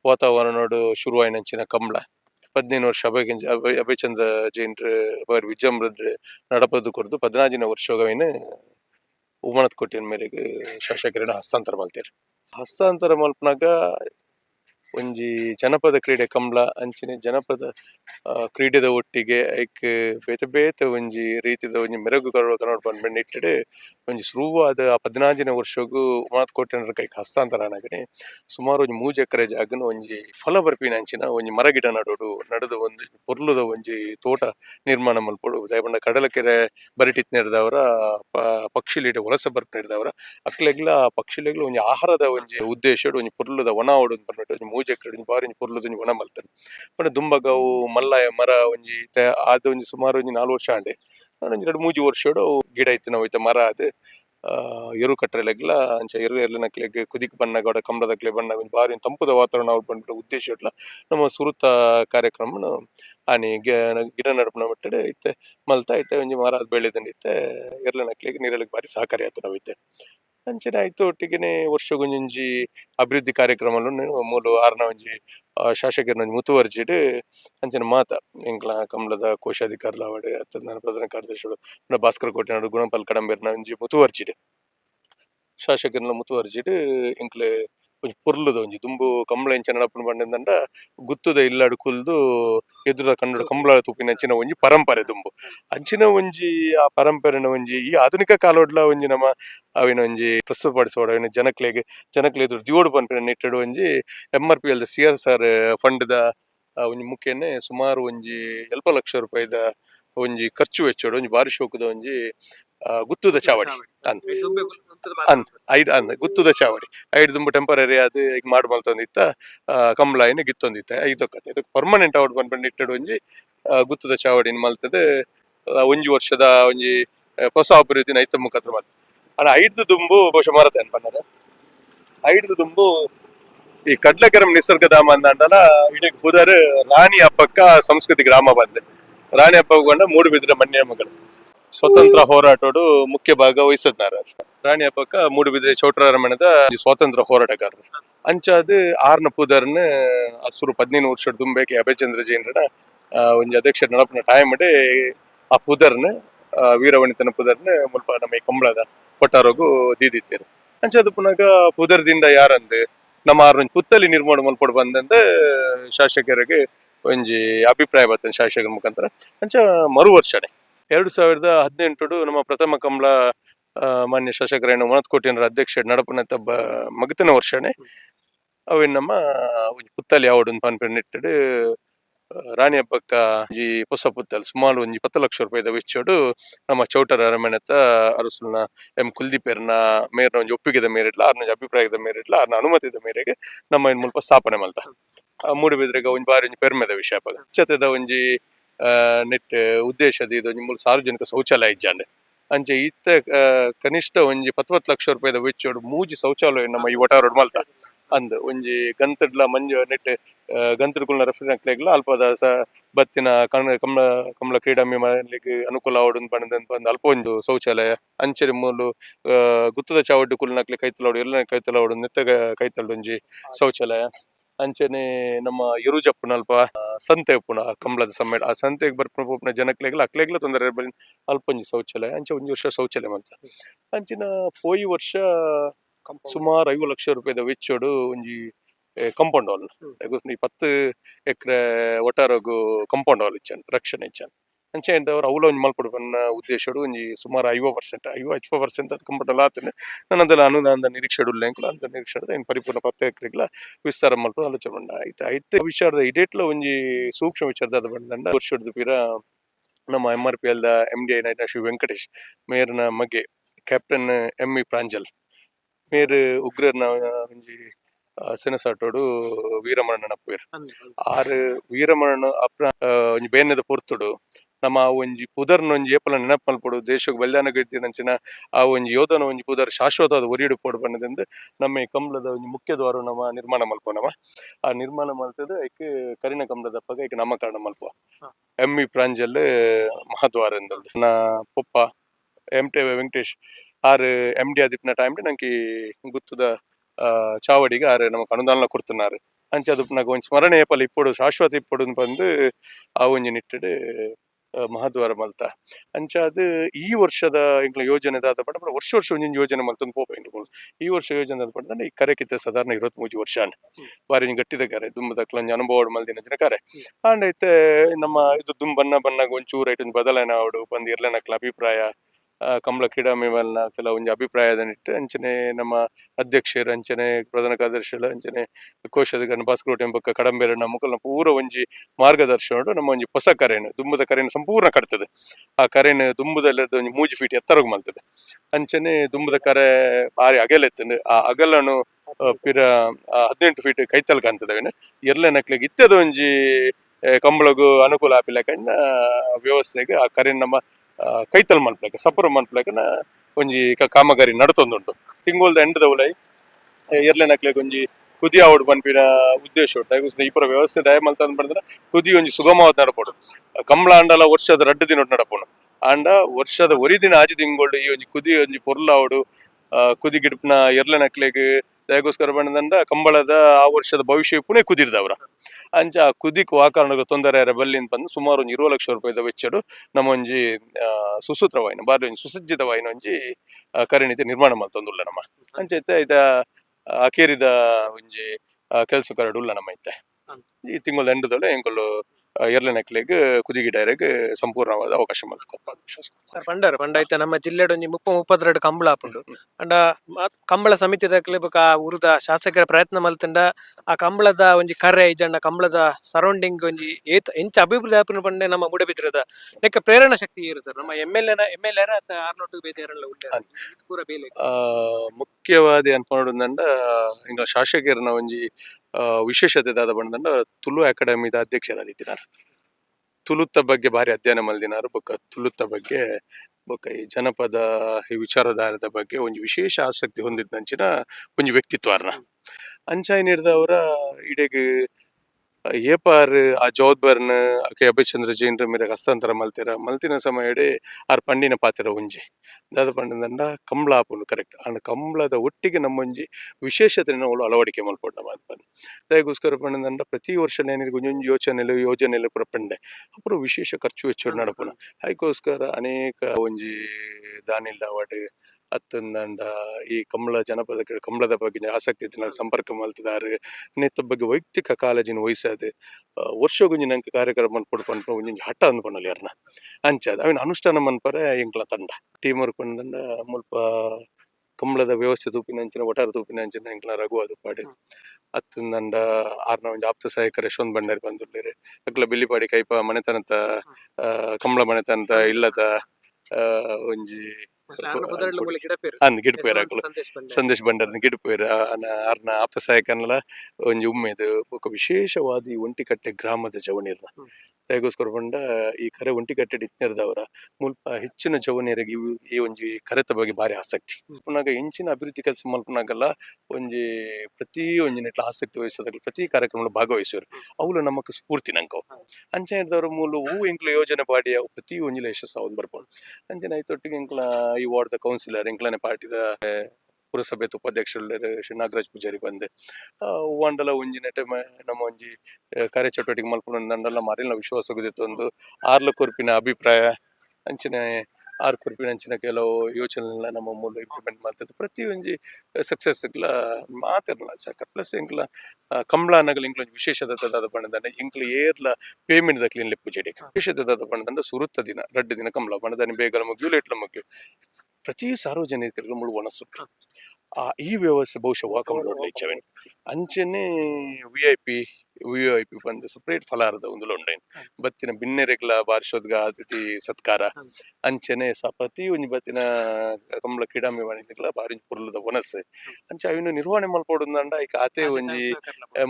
ವಾತಾವರಣೋಡು ಶುರುವಾಯಿನಂಚಿನ ಕಂಬಳ. ಪದಿನೈದು ವರ್ಷ ಅಭಯ ಅಭಯ, ಅಭಯಚಂದ್ರ ಜೈನ್ರು ಬಾರಿ ವಿಜೃಂಭದ ನಡಪದು ಕೊರ್ದು ಪದಿನಾಜಿನ ವರ್ಷಗವಿನ ಉಮನತ್ ಕೊಟ್ಟಿನ ಮೇರೆಗೆ ಹಸ್ತಾಂತರ ಮಾಡ್ತಾರೆ. ಹಸ್ತಾಂತರ ಮಲ್ಪನಾಗ ಒಂಜಿ ಜನಪದ ಕ್ರೀಡೆ ಕಂಬ್ಳ ಅಂಚಿನ ಜನಪದ ಕ್ರೀಡೆದ ಒಟ್ಟಿಗೆ ಐಕ್ ಬೇತೆ ಬೇತೆ ಒಂಜಿ ರೀತಿದ ಒಂಜಿ ಮೆರಗುಗಳು ಕನ್ನಡ ನಿಟ್ಟಡೆ ಒಂಜಿ ಶುರುವಾದ ಪದಿನಾಂಜಿನ ವರ್ಷಗೂ ಮಾತು ಕೋಟೆ ಕೈಕ್ ಹಸ್ತಾಂತರ ಆನಗನೆ ಸುಮಾರು ಒಂಜಿ ಮೂಜಿ ಎಕರೆ ಜಾಗನ ಒಂಜಿ ಫಲ ಬರ್ಪಿನಂಚಿನ ಒಂಜಿ ಮರ ಗಿಡ ನಡೋಡು ನಡೆದು ಒಂದು ಪೊರ್ಲುದ ಒಂಜಿ ತೋಟ ನಿರ್ಮಾಣ ಮಲ್ಪಡು. ದಯಪಂಡ ಕಡಲಕೆರೆ ಬರಿಟಿತ್ ನೆಡ್ದವರ ಪಕ್ಷಿಲಿಟ ವಲಸೆ ಬರ್ಪ ನೆಡ್ದವರ. ಅಕ್ಲೆಗ್ಲ ಪಕ್ಷಿಲೆಗ್ಲ ಒಂಜಿ ಆಹಾರದ ಒಂಜಿ ಉದ್ದೇಶ ಒಂಜಿ ಪೊರ್ಲುದ ಒಣ ಆವಡು ಬರ್ಬಿಟ್ಟು ಒಂಜಿ ಮೂಜಿ ಎಕರೆ ಒಂಜಿ ಬಾರಿ ಪೊರ್ಲುದ ಒಂಜಿ ಒಣ ಮಲ್ತಾರೆ. ಪಂಡ ದುಂಬಗವು ಮಲ್ಲಾಯ ಮರ ಒಂಜಿ ಆದ ಒಂಜಿ ಸುಮಾರು ಒಂಜಿ ನಾಲ್ಕು ವರ್ಷ ಆಂಡೆ. ಒಂಜಿ ಎರಡು ಮೂಜಿ ವರ್ಷೋಡು ಗಿಡ ಗಿಡ ಇತ್ತು ನಾವು ಮರ ಅದು ಎರು ಕಟ್ಟಲೆಗ್ಲ ಅಂಚ ಎರು ಎರ್ಲನಕ್ಲೆಗ್ ಕುದಿಕ್ ಬಣ್ಣಗೌಡ ಕಂಬಳದಕ್ಲೆ ಬಣ್ಣ ಒಂಜಿ ಬಾರಿ ತಂಪುದ ವಾತಾವರಣ ಅವ್ರು ಬಂದ್ಬಿಟ್ಟು ಉದ್ದೇಶ ಇಟ್ಲ, ನಮ್ಮ ಸುರುತ ಕಾರ್ಯಕ್ರಮನ ಆನಿ ಗಿಡ ನಡಪನ ಬಿಟ್ಟಡೆ ಐತೆ ಮಲ್ತಾ ಐತೆ ಒಂಜಿ ಮರ ಬೆಳೆದಂಡು ಇತ್ತೆ ಎರ್ಲನಕ್ಲೆಗ್ ನೀರಳಿಗೆ ಬಾರಿ ಸಹಕಾರಿ ಆತು ನಾವಿತ್ತೆ ಅಂಚನೆ ಆಯ್ತು. ಒಟ್ಟಿಗೆನೆ ವರ್ಷಗೊಂಜಿ ಅಭಿವೃದ್ಧಿ ಕಾರ್ಯಕ್ರಮಲು ಮೂಲು ಆರ್ನ ಒಂಜಿ ಆ, ಶಾಸಕರ್ನ ಒಂಜಿ ಮುತುವರ್ಜಿಡ್ ಅಂಚನೆ ಮಾತ. ಎಂಕ್ಲ ಕಮಲದ ಕೋಶಾಧಿಕಾರ್ಲ ಅವಡೆ ಅತ್ತ ನನ್ನ ಪ್ರಧಾನ ಕಾರ್ಯದರ್ಶಿಗಳು ಭಾಸ್ಕರ್ ಕೋಟೆ ನಾಡು ಗುಣಪಾಲ್ ಕಡಂಬೆರ್ನ ಒಂಜಿ ಮುತುವರ್ಜಿಡ್. ಶಾಸಕರ್ನ ಮುತುವರ್ಜಿಡ್ ಎಂಕ್ಲೆ ಒಂಜಿ ಪೊರ್ಲುದ ಒಂಜಿ ದುಂಬು ಕಂಬಳ ಎಂಚ ಪಂಡ ಬಂಡಂದಂಡ ಗುತ್ತುದ ಇಲ್ಲಾಡು ಕುಲ್ದು ಎದುರ ಕನ್ನಡ ಕಂಬಳ ತೂಪಿನಂಚಿನ ಒಂಜಿ ಪರಂಪರೆ ತುಂಬ ಅಂಚಿನ ಒಂಜಿ ಆ ಪರಂಪರೆನ ಒಂಜಿ ಈ ಆಧುನಿಕ ಕಾಲೋಡ್ಲ ಒಂಜಿ ನಮ್ಮ ಅವಿನ ಒಂಜಿ ಪ್ರಸ್ತುತಪಡಿಸೋಡ ಅವಿನ ಜನಕ್ಲೆಗೆ ಜನಕ್ಲೆ ಎದುರು ದಿವೋಡು ಪನ್ಪಿನ ನೆಟ್ಟಡು ಒಂಜಿ ಎಂ ಆರ್ ಪಿ ಎಲ್ ದ ಸಿ ಆರ್ ಆರ್ ಫಂಡ್ ದ ಒಂಜಿ ಮುಖ್ಯನೆ ಸುಮಾರು ಒಂಜಿ ಎಲ್ಪ ಲಕ್ಷ ರೂಪಾಯಿದ ಒಂಜಿ ಖರ್ಚು ವೆಚ್ಚೋಡು ಒಂಜಿ ಬಾರಿ ಶೋಕದ ಒಂಜಿ ಗುತ್ತುದ ಚಾವಡಿ ಅಂತ. ಅಂದ್ ಐಡ್ ಅನ್ ಗುತ್ತುದ ಚಾವಡಿ ಐಡ್ ದುಂಬು ಟೆಂಪರರಿ ಅದು ಈಗ ಮಾಡು ಮಲ್ತೊಂದಿತ್ತ ಕಂಬಳ ಏನು ಗಿತ್ತೊಂದಿತ್ತ ಕತೆ ಇದಕ್ಕೆ ಪರ್ಮನೆಂಟ್ ಅವ್ರು ಬಂದ್ಬಿಟ್ಟು ಇಟ್ಟಡು ಒಂಜಿ ಗುತ್ತದ ಗುತ್ತುದ ಚಾವಡಿನ ಮಲ್ತದೆ ಒಂಜಿ ವರ್ಷದ ಒಂಜಿ ಹೊಸ ಅಭಿವೃದ್ಧಿನ ಐತ ಮುಖತ್ರ ಮಲ್ತ ಅಣ್ಣ ಐದು ದುಂಬು ಬಹುಶಃ ಮಾರತೇನೆ ಬಂದರೆ ಐದು ದುಂಬು ಈ ಕಡ್ಲಕರಂ ನಿಸರ್ಗಧಾಮ ಅಂದಾಂಡಲ ಇಡೀ ಬುಧರ್ ರಾಣಿ ಹಬ್ಬಕ್ಕ ಸಂಸ್ಕೃತಿ ಗ್ರಾಮ ಬಂದೆ. ರಾಣಿ ಹಬ್ಬ ಕೊಂಡ ಮೂಡುಬಿದ್ರೆ ಮನ್ಯ ಮಗಳು. ಸ್ವತಂತ್ರ ಹೋರಾಟೋಡು ಮುಖ್ಯ ಭಾಗ ವಹಿಸದ್ನಾರ ರಾಣಿ ಹಬ್ಬಕ್ಕ ಮೂಡುಬಿದ್ರೆ ಚೌಟ್ರಾರಮಣದ ಸ್ವಾತಂತ್ರ್ಯ ಹೋರಾಟಗಾರರು. ಅಂಚಾದ್ ಆರ್ನ ಪುದರ್ನ ಹಸುರು ಹದಿನೈದು ವರ್ಷ ತುಂಬೇಕೆ ಅಭಯಚಂದ್ರ ಜೈನರ ಒಂಜಿ ಅಧ್ಯಕ್ಷ ನಡಪಿನ ಟೈಮ್ ಆ ಪುದರ್ನ ವೀರವಣಿತನ ಪುದರ್ನ ಮುಲ್ಪ ನಮ್ಮ ಕಂಬಳದ ಕೊಟ್ಟಾರೋಗು ದೀದಿತ್ತೇರು. ಅಂಚಾದ ಪುನಗ ಪುದರ್ದಿಂದ ಯಾರಂದ್, ನಮ್ಮ ಆರ್ನ ಪುತ್ತಲಿ ನಿರ್ಮಾಣ ಮಲ್ಪಡ್ ಬಂದಂದ ಶಾಸಕರಿಗೆ ಒಂಜಿ ಅಭಿಪ್ರಾಯ ಬರ್ತದೆ ಶಾಸಕರ ಮುಖಾಂತರ. ಅಂಚ ಮರು ವರ್ಷನೆ ಎರಡು ಸಾವಿರದ ಹದಿನೆಂಟು ನಮ್ಮ ಪ್ರಥಮ ಕಂಬಳ ಮಾನ್ಯ ಶಾಸಕರನ್ನು ಮನತ್ಕೋಟಿನರ ಅಧ್ಯಕ್ಷ ನಡಪನತ್ತ ಬ ಮಗತನ ವರ್ಷನೆ ಅವಿನ ನಮ್ಮ ಪುತ್ತಲಿ ಯಾವಡು ಪನ್ಪೆರ್ ನೆಟ್ಟಡು ರಾಣಿ ಹಬ್ಬಕ್ಕ ಒಂಜಿ ಹೊಸ ಪುತ್ತಲ್ ಸುಮಾರು ಒಂಜಿ ಪತ್ತು ಲಕ್ಷ ರೂಪಾಯಿದ ವೆಚ್ಚಡು ನಮ್ಮ ಚೌಟರ ಅರಮನೆತ ಅರಸುಲ್ನ ಎಂ ಕುಲ್ದೀಪೇರ್ನ ಮೇರ್ನ ಒಂಜಿ ಒಪ್ಪಿಗೆದ ಮೇರೆಟ್ಲ, ಆರ್ನ ಅಭಿಪ್ರಾಯದ ಮೇರೆಟ್ಲ, ಆರ್ನ ಅನುಮತಿದ ಮೇರೆಗೆ ನಮ್ಮ ಇನ್ ಮುಲ್ಪ ಸ್ಥಾಪನೆ ಮಲ್ತ. ಮೂಡುಬಿದ್ರೆಗ ಒಂಜಿ ಬಾರಿ ಒಂಜಿ ಪೆರ್ಮೆದ ವಿಷಯ ಪದ. ಸ್ವಚ್ಛತೆದ ಒಂಜಿ ನೆಟ್ ಉದ್ದೇಶದ ಇದು ಒಂಜಿ ಮೂಲ ಸಾರ್ವಜನಿಕ ಶೌಚಾಲಯ ಇಜ್ಜಾಂಡೆ. ಅಂಚೆ ಇತ್ತ ಕನಿಷ್ಠ ಒಂಜಿ ಪತ್ವತ್ ಲಕ್ಷ ರೂಪಾಯಿದ ವೆಚ್ಚೋಡು ಮೂಜಿ ಶೌಚಾಲಯ ನಮ್ಮ ಈ ಒಟಾರೋಡ್ ಮಲ್ತ. ಅಂದ್ ಒಂಜಿ ಗಂತಡ್ಲ ಮಂಜು ನೆಟ್ ಗಂತಡ್ಗುಲ್ನ ರೆಫ್ರಿನ ಕ್ಲೆಗ್ಲ ಅಲ್ಪದ ಸ ಬತ್ತಿನ ಕಣ ಕಮಲ ಕಮಲ ಕ್ರೀಡಾಮಿ ಮಾಡ್ಲಿಕ್ಕೆ ಅನುಕೂಲ ಆವಡು ಪಂಡ ಬಂದ್ ಅಲ್ಪ ಒಂದು ಶೌಚಾಲಯ. ಅಂಚರಿ ಮೂಲು ಗುತ್ತದ ಚಾವಡ್ಡು ಕುಲ್ನಕ್ಲೆ ಕೈತಲಾವಡು ಎಲ್ಲ ಕೈತಲಾವಡು ನೆತ್ತ ಕೈತಲ್ಡು ಒಂಜಿ ಶೌಚಾಲಯ. ಅಂಚನೆ ನಮ್ಮ ಇರುಜಪ್ಪನ ಅಲ್ಪ ಸಂತೆ ಉಪ್ಪುನ ಕಂಬಳದ ಸಮ್ಮೇಳ ಆ ಸಂತೆಗೆ ಬರ್ಪುನ ಪೋಪುನ ಜನಕ್ಲೆಗ್ಲ ಅಕ್ಲೆಗ್ಲ ತೊಂದರೆ ಅಲ್ಪ ಒಂಜಿ ಶೌಚಾಲಯ ಅಂಚೆ ಒಂಜಿ ವರ್ಷ ಶೌಚಾಲಯ ಮಂತ ಅಂಚಿನ ಪೋಯಿ ವರ್ಷ ಸುಮಾರು ಐವು ಲಕ್ಷ ರೂಪಾಯಿದ ವೆಚ್ಚೋಡು ಒಂಜಿ ಕಂಪೌಂಡ್ ಹಾಲ್ ಈ ಪತ್ತು ಎಕರೆ ಒಟ್ಟಾರೋಗು ಕಂಪೌಂಡ್ ಹಾಲ್ ಇಚ್ಚಾನ್ ರಕ್ಷಣೆ ಇಚ್ಚಾನ್ ಅಂಚೆ ಅವ್ರು ಅವಲ ಒಂಜಿ ಮಲ್ಪಡು ಬನ್ನ ಉದ್ದೇಶಡು ಒಂಜಿ ಸುಮಾರು ಐವ ಪರ್ಸೆಂಟ್ ಐವ ಹಚ್ಚ ಪರ್ಸೆಂಟ್ ಅದು ಕಂಪೌಂಡ್ ಹಾಲ್ ಆತನೆ ನನ್ನದೆಲ್ಲ ಅನುದಾನದ ನಿರೀಕ್ಷೆಡು ಲೆಂಕ್ಲ ಅಂತ ನಿರೀಕ್ಷೆ ಇನ್ ಪರಿಪೂರ್ಣ ಪ್ರತ್ಯೇಕರಿಗ್ಲ ವಿಸ್ತಾರ ಮಲ್ಪ ಆಲೋಚನೆ ಬಂಡ ಆಯ್ತು ಆಯ್ತು. ವಿಚಾರದ ಇಡೇಟ್ಲ ಒಂಜಿ ಸೂಕ್ಷ್ಮ ವಿಚಾರದ ಬಂದಂಡ ವರ್ಷದ ಪೀರ ನಮ್ಮ ಎಂ ಆರ್ ಪಿ ಎಲ್ದ ಎಂ ಡಿ ಐ ಶ್ರೀ ವೆಂಕಟೇಶ್ ಮೇಯರ್ನ ಮಗೆ ಕ್ಯಾಪ್ಟನ್ ಎಂ ಇ ಪ್ರಾಂಜಲ್. ಮೇರ್ ಉಗ್ರರ್ನ ಒಂಜಿ ಸೆಣಸಾಟೋಡು ವೀರಮರಣ್ಣನ ಪೇರ್ ಆರ್ ವೀರಮರಣ ಅಪ್ರ ಒಂಜಿ ಬೇನೆದ ಪೊರ್ತುಡು ನಮ್ಮ ಒಂಜಿ ಪುದರ್ನ ಒಂಜಿ ಏಪಲ ನೆನಪು ಮಲ್ಪಡು ದೇಶಕ್ಕೆ ಬಲಿದಾನ ಗೀಡ್ತಿನಂಚಿನ ಆ ಒಂಜಿ ಯೋಧನ ಒಂಜಿ ಪುದರ್ ಶಾಶ್ವತವಾದ ಒರಿಯಡು ಪೋಡ್ ಬಣ್ಣದಿಂದ ನಮ್ಮ ಈ ಕಂಬಳದ ಒಂಜಿ ಮುಖ್ಯ ದ್ವಾರ ನಮ್ಮ ನಿರ್ಮಾಣ ಮಲ್ಪ ನಮ್ಮ. ಆ ನಿರ್ಮಾಣ ಮಲ್ತದ ಐಕ್ ಕರಿನ ಕಂಬಳದ ಪಗ ಐಕ್ ನಾಮಕರಣ ಮಲ್ಪ ಎಂ ಇ ಪ್ರಾಂಜಲ್ ಮಹಾದ್ವಾರ ಎಂದಲ್ದು. ನಾ ಪೊಪ್ಪ M T Venkatesh R M D ಆದಿಪ್ನ ಟೈಮ್ ನಂಗೆ ಗುತ್ತದ ಚಾವಡಿಗೆ ಆರು ನಮಗೆ ಅನುದಾನ ಕೊಡ್ತಾರೆ ಅಂಚೆ ಅದು ನಾವು ಒಂದು ಸ್ಮರಣೆ ఏపాలి ಇಪ್ಪಡು ಶಾಶ್ವತ ಇಪ್ಪಡು ಬಂದು ಆ ಒಂಜಿ నిట్టడు ಮಹಾದ್ವಾರ ಮಲ್ತ. ಅಂಚ ಅದು ಈ ವರ್ಷದ ಎಂಕ್ಲ ಯೋಜನೆ ದಾದ ಪಂಡ ಪಂಡ ವರ್ಷ ವರ್ಷ ಒಂಜಿನ ಯೋಜನೆ ಮಲ್ತೊಂದು ಪೋಪ ಎಂಕ್ಲು ಈ ವರ್ಷ ಯೋಜನೆ ದಾದ ಪಂಡ ಈ ಕರೆ ಕಿತ್ತ ಸಾಧಾರಣ ಇರುವತ್ಮೂಜಿ ವರ್ಷ ಆಂಡ್ ಬಾರಿ ಗಟ್ಟಿದ ಕರೆ ದುಂಬದ ಕ್ಲಂಜ ಅನುಭವ ಮಲ್ದಿನ ಜನ ಕರೆ. ಆಂಡ ಐತೆ ನಮ್ಮ ಇದು ದುಂಬ್ ಬಣ್ಣ ಬಣ್ಣಗ ಒಂಚೂರು ಐಟ್ ಬದಲೇನ ಬದಲಾವಣೆ ಆವಡು ಬಂದು ಇರ್ಲನಕ್ಲ ಅಭಿಪ್ರಾಯ. ಕಂಬಳ ಕ್ರೀಡಾ ಮೇವಲ್ನ ಕೆಲ ಒಂಜಿ ಅಭಿಪ್ರಾಯದ ನಿಟ್ಟು ಅಂಚನೆ ನಮ್ಮ ಅಧ್ಯಕ್ಷರು, ಅಂಚನೆ ಪ್ರಧಾನ ಕಾರ್ಯದರ್ಶಿಗಳು, ಅಂಚನೆ ಕೋಶದ ಗಣ ಎಂಬ ಎಂಬಕ್ಕ ಕಡಂಬೇರಣ್ಣ ಪೂರ ಒಂಜಿ ಮಾರ್ಗದರ್ಶನ ನಮ್ಮ ಒಂಜಿ ಹೊಸ ಕರೆಯನ್ನು, ದುಂಬದ ಕರೆಯನ್ನು ಸಂಪೂರ್ಣ ಕಟ್ತದೆ. ಆ ಕರೆಯನ್ನು ದುಂಬದಲ್ಲಿ ಒಂದು ಮೂಜಿ ಫೀಟ್ ಎತ್ತರಗ ಮಲ್ತದೆ. ಅಂಚನೆ ದುಂಬದ ಕರೆ ಬಾರಿ ಅಗಲೆತ್ತಂದು ಆ ಅಗಲನು ಪಿರ ಹದಿನೆಂಟು ಫೀಟ್ ಕೈತಲ್ ಅಂತದವೇನು ಎರ್ಲೆ ನಕ್ಲಿಗೆ ಇತ್ತದ ಒಂಜಿ ಕಂಬಳಗು ಅನುಕೂಲ ಕಣ್ಣ ವ್ಯವಸ್ಥೆಗೆ ಆ ಕರೆಯನ್ನು ನಮ್ಮ ಕೈತಲ್ ಮನ್ಪ್ಲಕ ಸಪುರ ಮನ್ಪ್ಲಕನ ಒಂಜಿ ಕಾಮಗಾರಿ ತಿಂಗೊಲ್ದ ಎಂಡ್ ದೌಲೈ ಎರ್ಲೆ ನಕ್ಲೆಗ್ ಒಂಜಿ ಕುದಿ ಆವಡ್ ಪನ್ಪಿನ ಉದ್ದೇಶ ಈ ಪುರ ವ್ಯವಸ್ಥೆ ದಯ ಮಲ್ತ ಬಂದ್ರೆ ಕುದಿ ಒಂಜಿ ಸುಗಮವಾದ ನಡಪೋಡು. ಕಂಬಳ ಅಂಡಲ ವರ್ಷದ ರಡ್ಡು ದಿನ ನಡಪೋಡು ಅಂಡ ವರ್ಷದ ಒರಿ ದಿನ ಆಜಿ ತಿಂಗೊಳ್ಡು ಈ ಒಂಜಿ ಕುದಿ ಒಂಜಿ ಪೊರ್ಲಾವಡು ಕುದಿ ಗಿಡಪ್ನ ಎರ್ಲೆ ನಕ್ಲೆಗ್ ದಯಗೋಸ್ಕರ ಬಂದಂಡ ಕಂಬಳದ ಆ ವರ್ಷದ ಭವಿಷ್ಯ ಪುನೆ ಕುದಿರ್ದವ್ರ ಅಂಚ ಕುದಿಕ್ ವಾಕರಣಗ ತೊಂದರೆ ಬಲ್ಲಿನ್ ಬಂದು ಸುಮಾರು ಒಂದು ಇರುವ ಲಕ್ಷ ರೂಪಾಯಿದ ವೆಚ್ಚಡು ನಮ್ಮ ಒಂಜಿ ಸುಸೂತ್ರವಾಯಿನ ಬಾರಿ ಒಂಜಿ ಸುಸಜ್ಜಿತವಾಯಿನ ಒಂಜಿ ಕರಿಣಿತಿ ನಿರ್ಮಾಣ ಮಲ್ತೊಂದುಲ್ಲ ನಮ್ಮ. ಅಂಚ ಇತ್ತ, ಇದ ಅಕೇರಿದ ಒಂಜಿ ಕೆಲಸ ಕರಡುಲ್ಲ ನಮ್ಮ ಇತ್ತೆ. ಈ ತಿಂಗಳ ಎಂಡದೊಳೆ ಎಂಕೊಲ್ಲು ಎರಲೆ ನೆಕ್ಲೆಗ್ ಕುದಿಗಿ ಡೈರೆಗ್ ಸಂಪೂರ್ಣವಾದ ಅವಕಾಶ ಮಾಡಿ ಕೊಪ್ಪ ಸರ್ ಪಂಡರ್ ಪಂಡ ಐತೆ ನಮ್ಮ ಜಿಲ್ಲೆಡ್ ಒಂಜಿ ಮುಪ್ಪ ಮುಪ್ಪತ್ತೆರಡು ಕಂಬಳ ಆಪುಂಡು. ಅಂಡ ಕಂಬಳ ಸಮಿತಿದ ಬೊಕ ಆ ಉರುದ ಶಾಸಕರ ಪ್ರಯತ್ನ ಮಲ್ತಂಡ ಆ ಕಂಬಳದ ಒಂಜಿ ಕರೆ ಇಜಂಡ ಕಂಬಳದ ಸರೌಂಡಿಂಗ್ ಒಂಜಿ ಏತ್ ಎಂಚ ಅಭಿವೃದ್ಧಿ ಆಪಿನ ಪಂಡೆ ನಮ್ಮ ಮೂಡಬಿದ್ರದ ಲೆಕ್ಕ ಪ್ರೇರಣಾ ಶಕ್ತಿ ಇರು ಸರ್? ನಮ್ಮ ಎಂ ಎಲ್ ಎನ ಎಂ ಎಲ್ ಎರ ಆರ್ನೋಟು ಬೇದೇರಲ್ಲ ಉಂಟು ಪೂರ ಬೇಲೆ. ಮುಖ್ಯವಾದಿ ಇಂಗ ಶಾಸಕರನ ಒಂಜಿ ವಿಶೇಷತೆ ದಾದ ಬಂದಂಡ ತುಳು ಅಕಾಡೆಮಿದ ಅಧ್ಯಕ್ಷರಾದಿತ್ತಿನಾರು ತುಲುತ್ತ ಬಗ್ಗೆ ಭಾರಿ ಅಧ್ಯಯನ ಮಲ್ದಿನಾರು. ಬೊಕ್ಕ ತುಲುತ್ತ ಬಗ್ಗೆ ಬೊಕ್ಕ ಈ ಜನಪದ ಈ ವಿಚಾರಧಾರದ ಬಗ್ಗೆ ಒಂದು ವಿಶೇಷ ಆಸಕ್ತಿ ಹೊಂದಿದ್ದಂಚಿನ ಒಂಜಿ ವ್ಯಕ್ತಿತ್ವಾರ್ನ. ಅಂಚಾಯ್ ಅವರ ಇಡೆಗ್ ಏಪಾರ್ ಆ ಜವಾಬ್ದಾರಿನ ಅಕೆ ಅಭಿಚಂದ್ರ ಜೈನ್ರ ಮೇಲೆ ಹಸ್ತಾಂತರ ಮಲ್ತಿರ. ಮಲ್ತಿನ ಸಮಯಡೆ ಆರ್ ಪಂಡಿನ ಪಾತ್ರ ಒಂಜಿ. ದಾದ ಪಂಡದಂಡ ಕಂಬಳ ಕರೆಕ್ಟ್ ಅಂಡ್ ಕಂಬಳದ ಒಟ್ಟಿಗೆ ನಮ್ಮೊಂಜಿ ವಿಶೇಷತೆನ ಅವಳು ಅಳವಡಿಕೆ ಮಲ್ಪೊಂಡ ಮಾಲ್ಪನ್. ದಯಗೋಸ್ಕರ ಪಂಡದಂಡ ಪ್ರತಿ ವರ್ಷ ನೇನಿಗೆ ಒಂಜೊಂಜಿ ಯೋಚನೆಲು ಯೋಜನೆಲು ಪುರಪಂಡೆ. ಅಪುರ ವಿಶೇಷ ಖರ್ಚು ವೆಚ್ಚ ನಡಪುನ. ಅದಕ್ಕೋಸ್ಕರ ಅನೇಕ ಒಂಜಿ ದಾನಿಲ್ದ ಅವಾರ್ಡ್ ಅತ್ತಂದಂಡ ಈ ಕಂಬಳ ಜನಪದ ಕಡೆ ಕಂಬಳದ ಬಗ್ಗೆ ಆಸಕ್ತಿ ಇತ್ತು ಸಂಪರ್ಕ ಮಾಡ್ತಿದ್ದಾರೆ. ನೆತ್ತ ಬಗ್ಗೆ ವೈಯಕ್ತಿಕ ಕಾಲೇಜಿನ ವಹಿಸದೆ ವರ್ಷಗೊಂಜಿ ನಂಗೆ ಕಾರ್ಯಕ್ರಮ ಮನ್ಪೊಡು ಒಂದು ಒಂಜೊಂಜಿ ಹಠ ಅಂದ್ ಪನ್ನಲ್ ಯಾರನ್ನ ಅಂಚದ ಅವಿನ ಅನುಷ್ಠಾನ ಮನ್ಪರೆ ಎಂಕ್ಲ ತಂಡ. ಟೀಮ್ ವರ್ಕ್ ಪಂದಂಡ ಮುಲ್ಪ ಕಂಬಳದ ವ್ಯವಸ್ಥೆ ತೂಪಿನಂಚಿನ ಒಟಾರ ತೂಪಿನಂಚಿನ ಎಂಕ್ಲ ರಘು ಅದು ಪಾಡಿ ಅತ್ತಂದಂಡ ಆರ್ನ ಒಂದು ಆಪ್ತ ಸಹಾಯಕರ ಯಶವಂತ್ ಭಂಡಾರಿ ಬಂದುಲ್ಲೇರು ಅಕ್ಲ ಬಿಲ್ಲಿಪಾಡಿ ಕೈಪ ಮನೆತನಂತ ಕಮಲ ಕಂಬಳ ಮನೆತನದ ಇಲ್ಲದ ಒಂಜಿ ಅಂದ್ ಗಿಡಪೇರ ಅಕ್ಲ ಸಂದೇಶ್ ಭಂಡಾರದ ಗಿಡಪೇರ ಅರ್ನ ಆಪ್ತ ಸಹಾಯಕನಲ ಒಂಜಿ ಉಮ್ಮೆದು ಬೊಕ ವಿಶೇಷವಾದ ಒಂಟಿಕಟ್ಟೆ ಗ್ರಾಮದ ಜವನಿರ್ನ. ಪಂಡ ಈ ಕರೆ ಒಂಟಿಕಟ್ಟೆ ಇತ್ತಿರದವರ ಮುಲ್ಪ ಹೆಚ್ಚಿನ ಜವನಿಯರಿಗೆ ಇವು ಈ ಒಂಜಿ ಕರೆತ ಬಗ್ಗೆ ಭಾರಿ ಆಸಕ್ತಿ. ಪುನಗ ಹೆಂಚಿನ ಅಭಿವೃದ್ಧಿ ಕೆಲಸ ಮಲ್ಪನಾಗಲ್ಲ, ಒಂಜಿ ಪ್ರತಿ ಒಂಜಿನ ನೆಟ್ಲ ಆಸಕ್ತಿ ವಹಿಸೋದಾಗ ಪ್ರತಿ ಕಾರ್ಯಕ್ರಮಗಳು ಭಾಗವಹಿಸುವರು. ಅವುಲು ನಮಕ್ ಸ್ಫೂರ್ತಿ ನಂಕವು ಅಂಚೆದವರ ಮೂಲ ಹೂ ಎಂಕ್ಲ ಯೋಜನೆ ಪಾಡಿ ಅವು ಪ್ರತಿ ಒಂಜಿಲ ಯಶಸ್ಸು ಅವ್ನು ಬರ್ಬೋದು ಅಂಚನೆ ಐತೊಟ್ಟಿಗೆ ಎಂಕ್ಲ ಈ ವಾರ್ಡ್ದ ಕೌನ್ಸಿಲರ್ ಎಂಕ್ಲನೆ ಪಾರ್ಟಿದ ಪುರಸಭೆ ಉಪಾಧ್ಯಕ್ಷರು ನಾಗರಾಜ್ ಪೂಜಾರಿ ಬಂದೆ. ಒಂಡಲ ಒಂಜಿ ನೆಟೆ ನಮ್ಮ ಒಂಜಿ ಕಾರ್ಯಚಟುವಟಿಕೆ ಮಲ್ಪುನ ನಂಡಲ ಮಾರಿನ ವಿಶ್ವಾಸ ಗೊತ್ತಿತ್ತು ಒಂದು ಆರ್ಲ ಕೊರ್ಪಿನ ಅಭಿಪ್ರಾಯ, ಅಂಚಿನ ಆರ್ ಕೊರ್ಪಿನ ಅಂಚಿನ ಕೆಲವು ಯೋಚನೆಗಳನ್ನ ನಮ್ಮ ಮೂಲ ಇಂಪ್ಲಿಮೆಂಟ್ ಮಾಡ್ತದೆ ಪ್ರತಿ ಒಂಜಿ ಸಕ್ಸಸ್ ಮಾತಿರಲ್ಲ ಸಾಕ ಪ್ಲಸ್ ಇಂಕ್ಲ ಕಂಬಳ ಅನ್ನಗಳು ಇಂಕ್ಲ ಒಂಜಿ ವಿಶೇಷದ ಬಣ್ಣದಂಡ ಇಂಕ್ಲ ಏರ್ಲ ಪೇಮೆಂಟ್ ದಕ್ಲಿನ್ ಪೂಜೆ ಜಡಿ ವಿಶೇಷದ ಬಣ್ಣದಂಡ ಸುರುತ್ತ ದಿನ, ರಡ್ಡು ದಿನ ಕಂಬಳ ಬಣ್ಣದಾನೆ ಬೇಗಲ ಮುಗಿಯು ಲೇಟ್ಲ ಮುಗಿಯು. ಪ್ರತಿ ಸಾರ್ವಜನಿಕರಿಗೂ ಮುಳು ಒಣಸುಟ್ಟು ಆ ಈ ವ್ಯವಸ್ಥೆ ಬಹುಶಃ ವಾಕಮ್ ಲೋಡ್ ಇಚ್ಛವೇನು? ಅಂಚೆನೆ V I P V I P ಬಂದು ಸಪ್ರೇಟ್ ಫಲಾರದ ಒಂದು ಲೊಂಡೈನ್. ಬತ್ತಿನ ಬಿನ್ನೆರೆಗ್ಲ ಬಾರಿಸೋದ್ಗ ಅತಿಥಿ ಸತ್ಕಾರ. ಅಂಚೆನೆ ಸ ಪ್ರತಿ ಒಂಜಿ ಬತ್ತಿನ ಕಂಬಳ ಕಿಡಾಮಿ ವಾಣಿಜ್ಯಗಳ ಬಾರಿ ಪುರ್ಲದ ಒನಸೆ. ಅಂಚ ಅವಿನ ನಿರ್ವಹಣೆ ಮಲ್ಪಡುದಂಡ ಈಗ ಆತೆ ಒಂಜಿ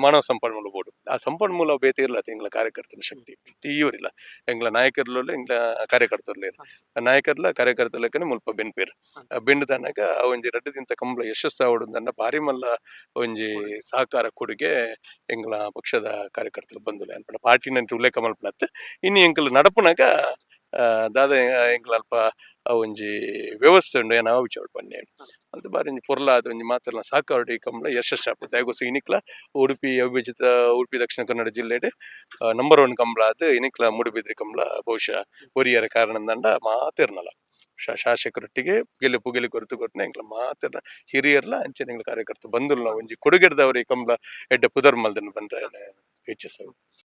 ಮಾನವ ಸಂಪನ್ಮೂಲ ಬೋರ್ಡು. ಆ ಸಂಪನ್ಮೂಲ ಬೇತೆ ಇರ್ಲ ಎಂಗ್ಲ ಕಾರ್ಯಕರ್ತನ ಶಕ್ತಿ. ಪ್ರತಿಯೂರಿಲ್ಲ ಎಂಗ್ಲ ನಾಯಕರ್ಲಲ್ಲ ಹಿಂಗ್ಲ ಕಾರ್ಯಕರ್ತರ್ಲ ನಾಯಕರ್ಲ ಕಾರ್ಯಕರ್ತಲಕ್ಕನೆ ಮುಲ್ಪ ಬೆನ್ಪೇರ್ ಬೆಂಡ್ ತನಕ ಒಂಜಿ ರಡ್ಡದಿಂತ ಕಂಬಳ ಯಶಸ್ಸು ಆವಡುಂದನ್ನ ಬಾರಿ ಮಲ್ಲ ಒಂಜಿ ಸಹಕಾರ ಕೊಡುಗೆ ಎಂಗ್ಲ ಪಕ್ಷದ ಕಾರ್ಯಕರ್ತರು ಬಂದುಲೆ. ಅನ್ಪಡ ಪಾರ್ಟಿನ ಉಲ್ಲೇಖ ಮಲ್ಪನತ್ತೆ ಇನ್ನು ಎಂಕಲ್ ನಡಪುನಾಗ ದಾದ ಎಂಕ್ಲ ಅಲ್ಪ ಆ ಒಂಜಿ ವ್ಯವಸ್ಥೆ ಉಂಡು ಏನ ವಿಚಾರ ಪನ್ನೆ ಅಂತ ಬಾರಿ ಒಂಜಿ ಪೊರ್ಲಾದ ಒಂಜಿ ಮಾತೆಲ್ಲ ಸಾಕಾವಡಿ ಕಂಬಳ ಯಶಸ್ಸಾಪು ದಾಯಗೋಸು ಇನಿಕ್ಲ ಉಡುಪಿ ಅವಿಭಜಿತ ಉಡುಪಿ ದಕ್ಷಿಣ ಕನ್ನಡ ಜಿಲ್ಲೆಡೆ ನಂಬರ್ ಒನ್ ಕಂಬಳ ಅದು ಇನಿಕ್ಲ ಮುಡುಬಿದ್ರಿ ಕಂಬಳ ಬಹುಶಃ ಒರಿಯರ ಕಾರಣದಂಡ ಮಾತಿರ್ನಲ್ಲ ಶಾಸಕರೊಟ್ಟಿಗೆ ಗೆಲುಪು ಗೆಲು ಕೊರತು ಕೊಟ್ಟನೆ ಎಂಕ್ಲ ಮಾತಿರ್ನ ಹಿರಿಯರ್ಲ ಅಂಚೆ ಎಂಗ್ಲ ಕಾರ್ಯಕರ್ತ ಬಂದುಲ್ಲ ಒಂಜಿ ಕೊಡುಗೆಡ್ದವ್ರಿ ಕಂಬಳ ಎಡ್ಡೆ ಪುದರ್ ಮಲ್ದನ್ ಬಂದ್ರೆ ಹೆಚ್ಚಿಸ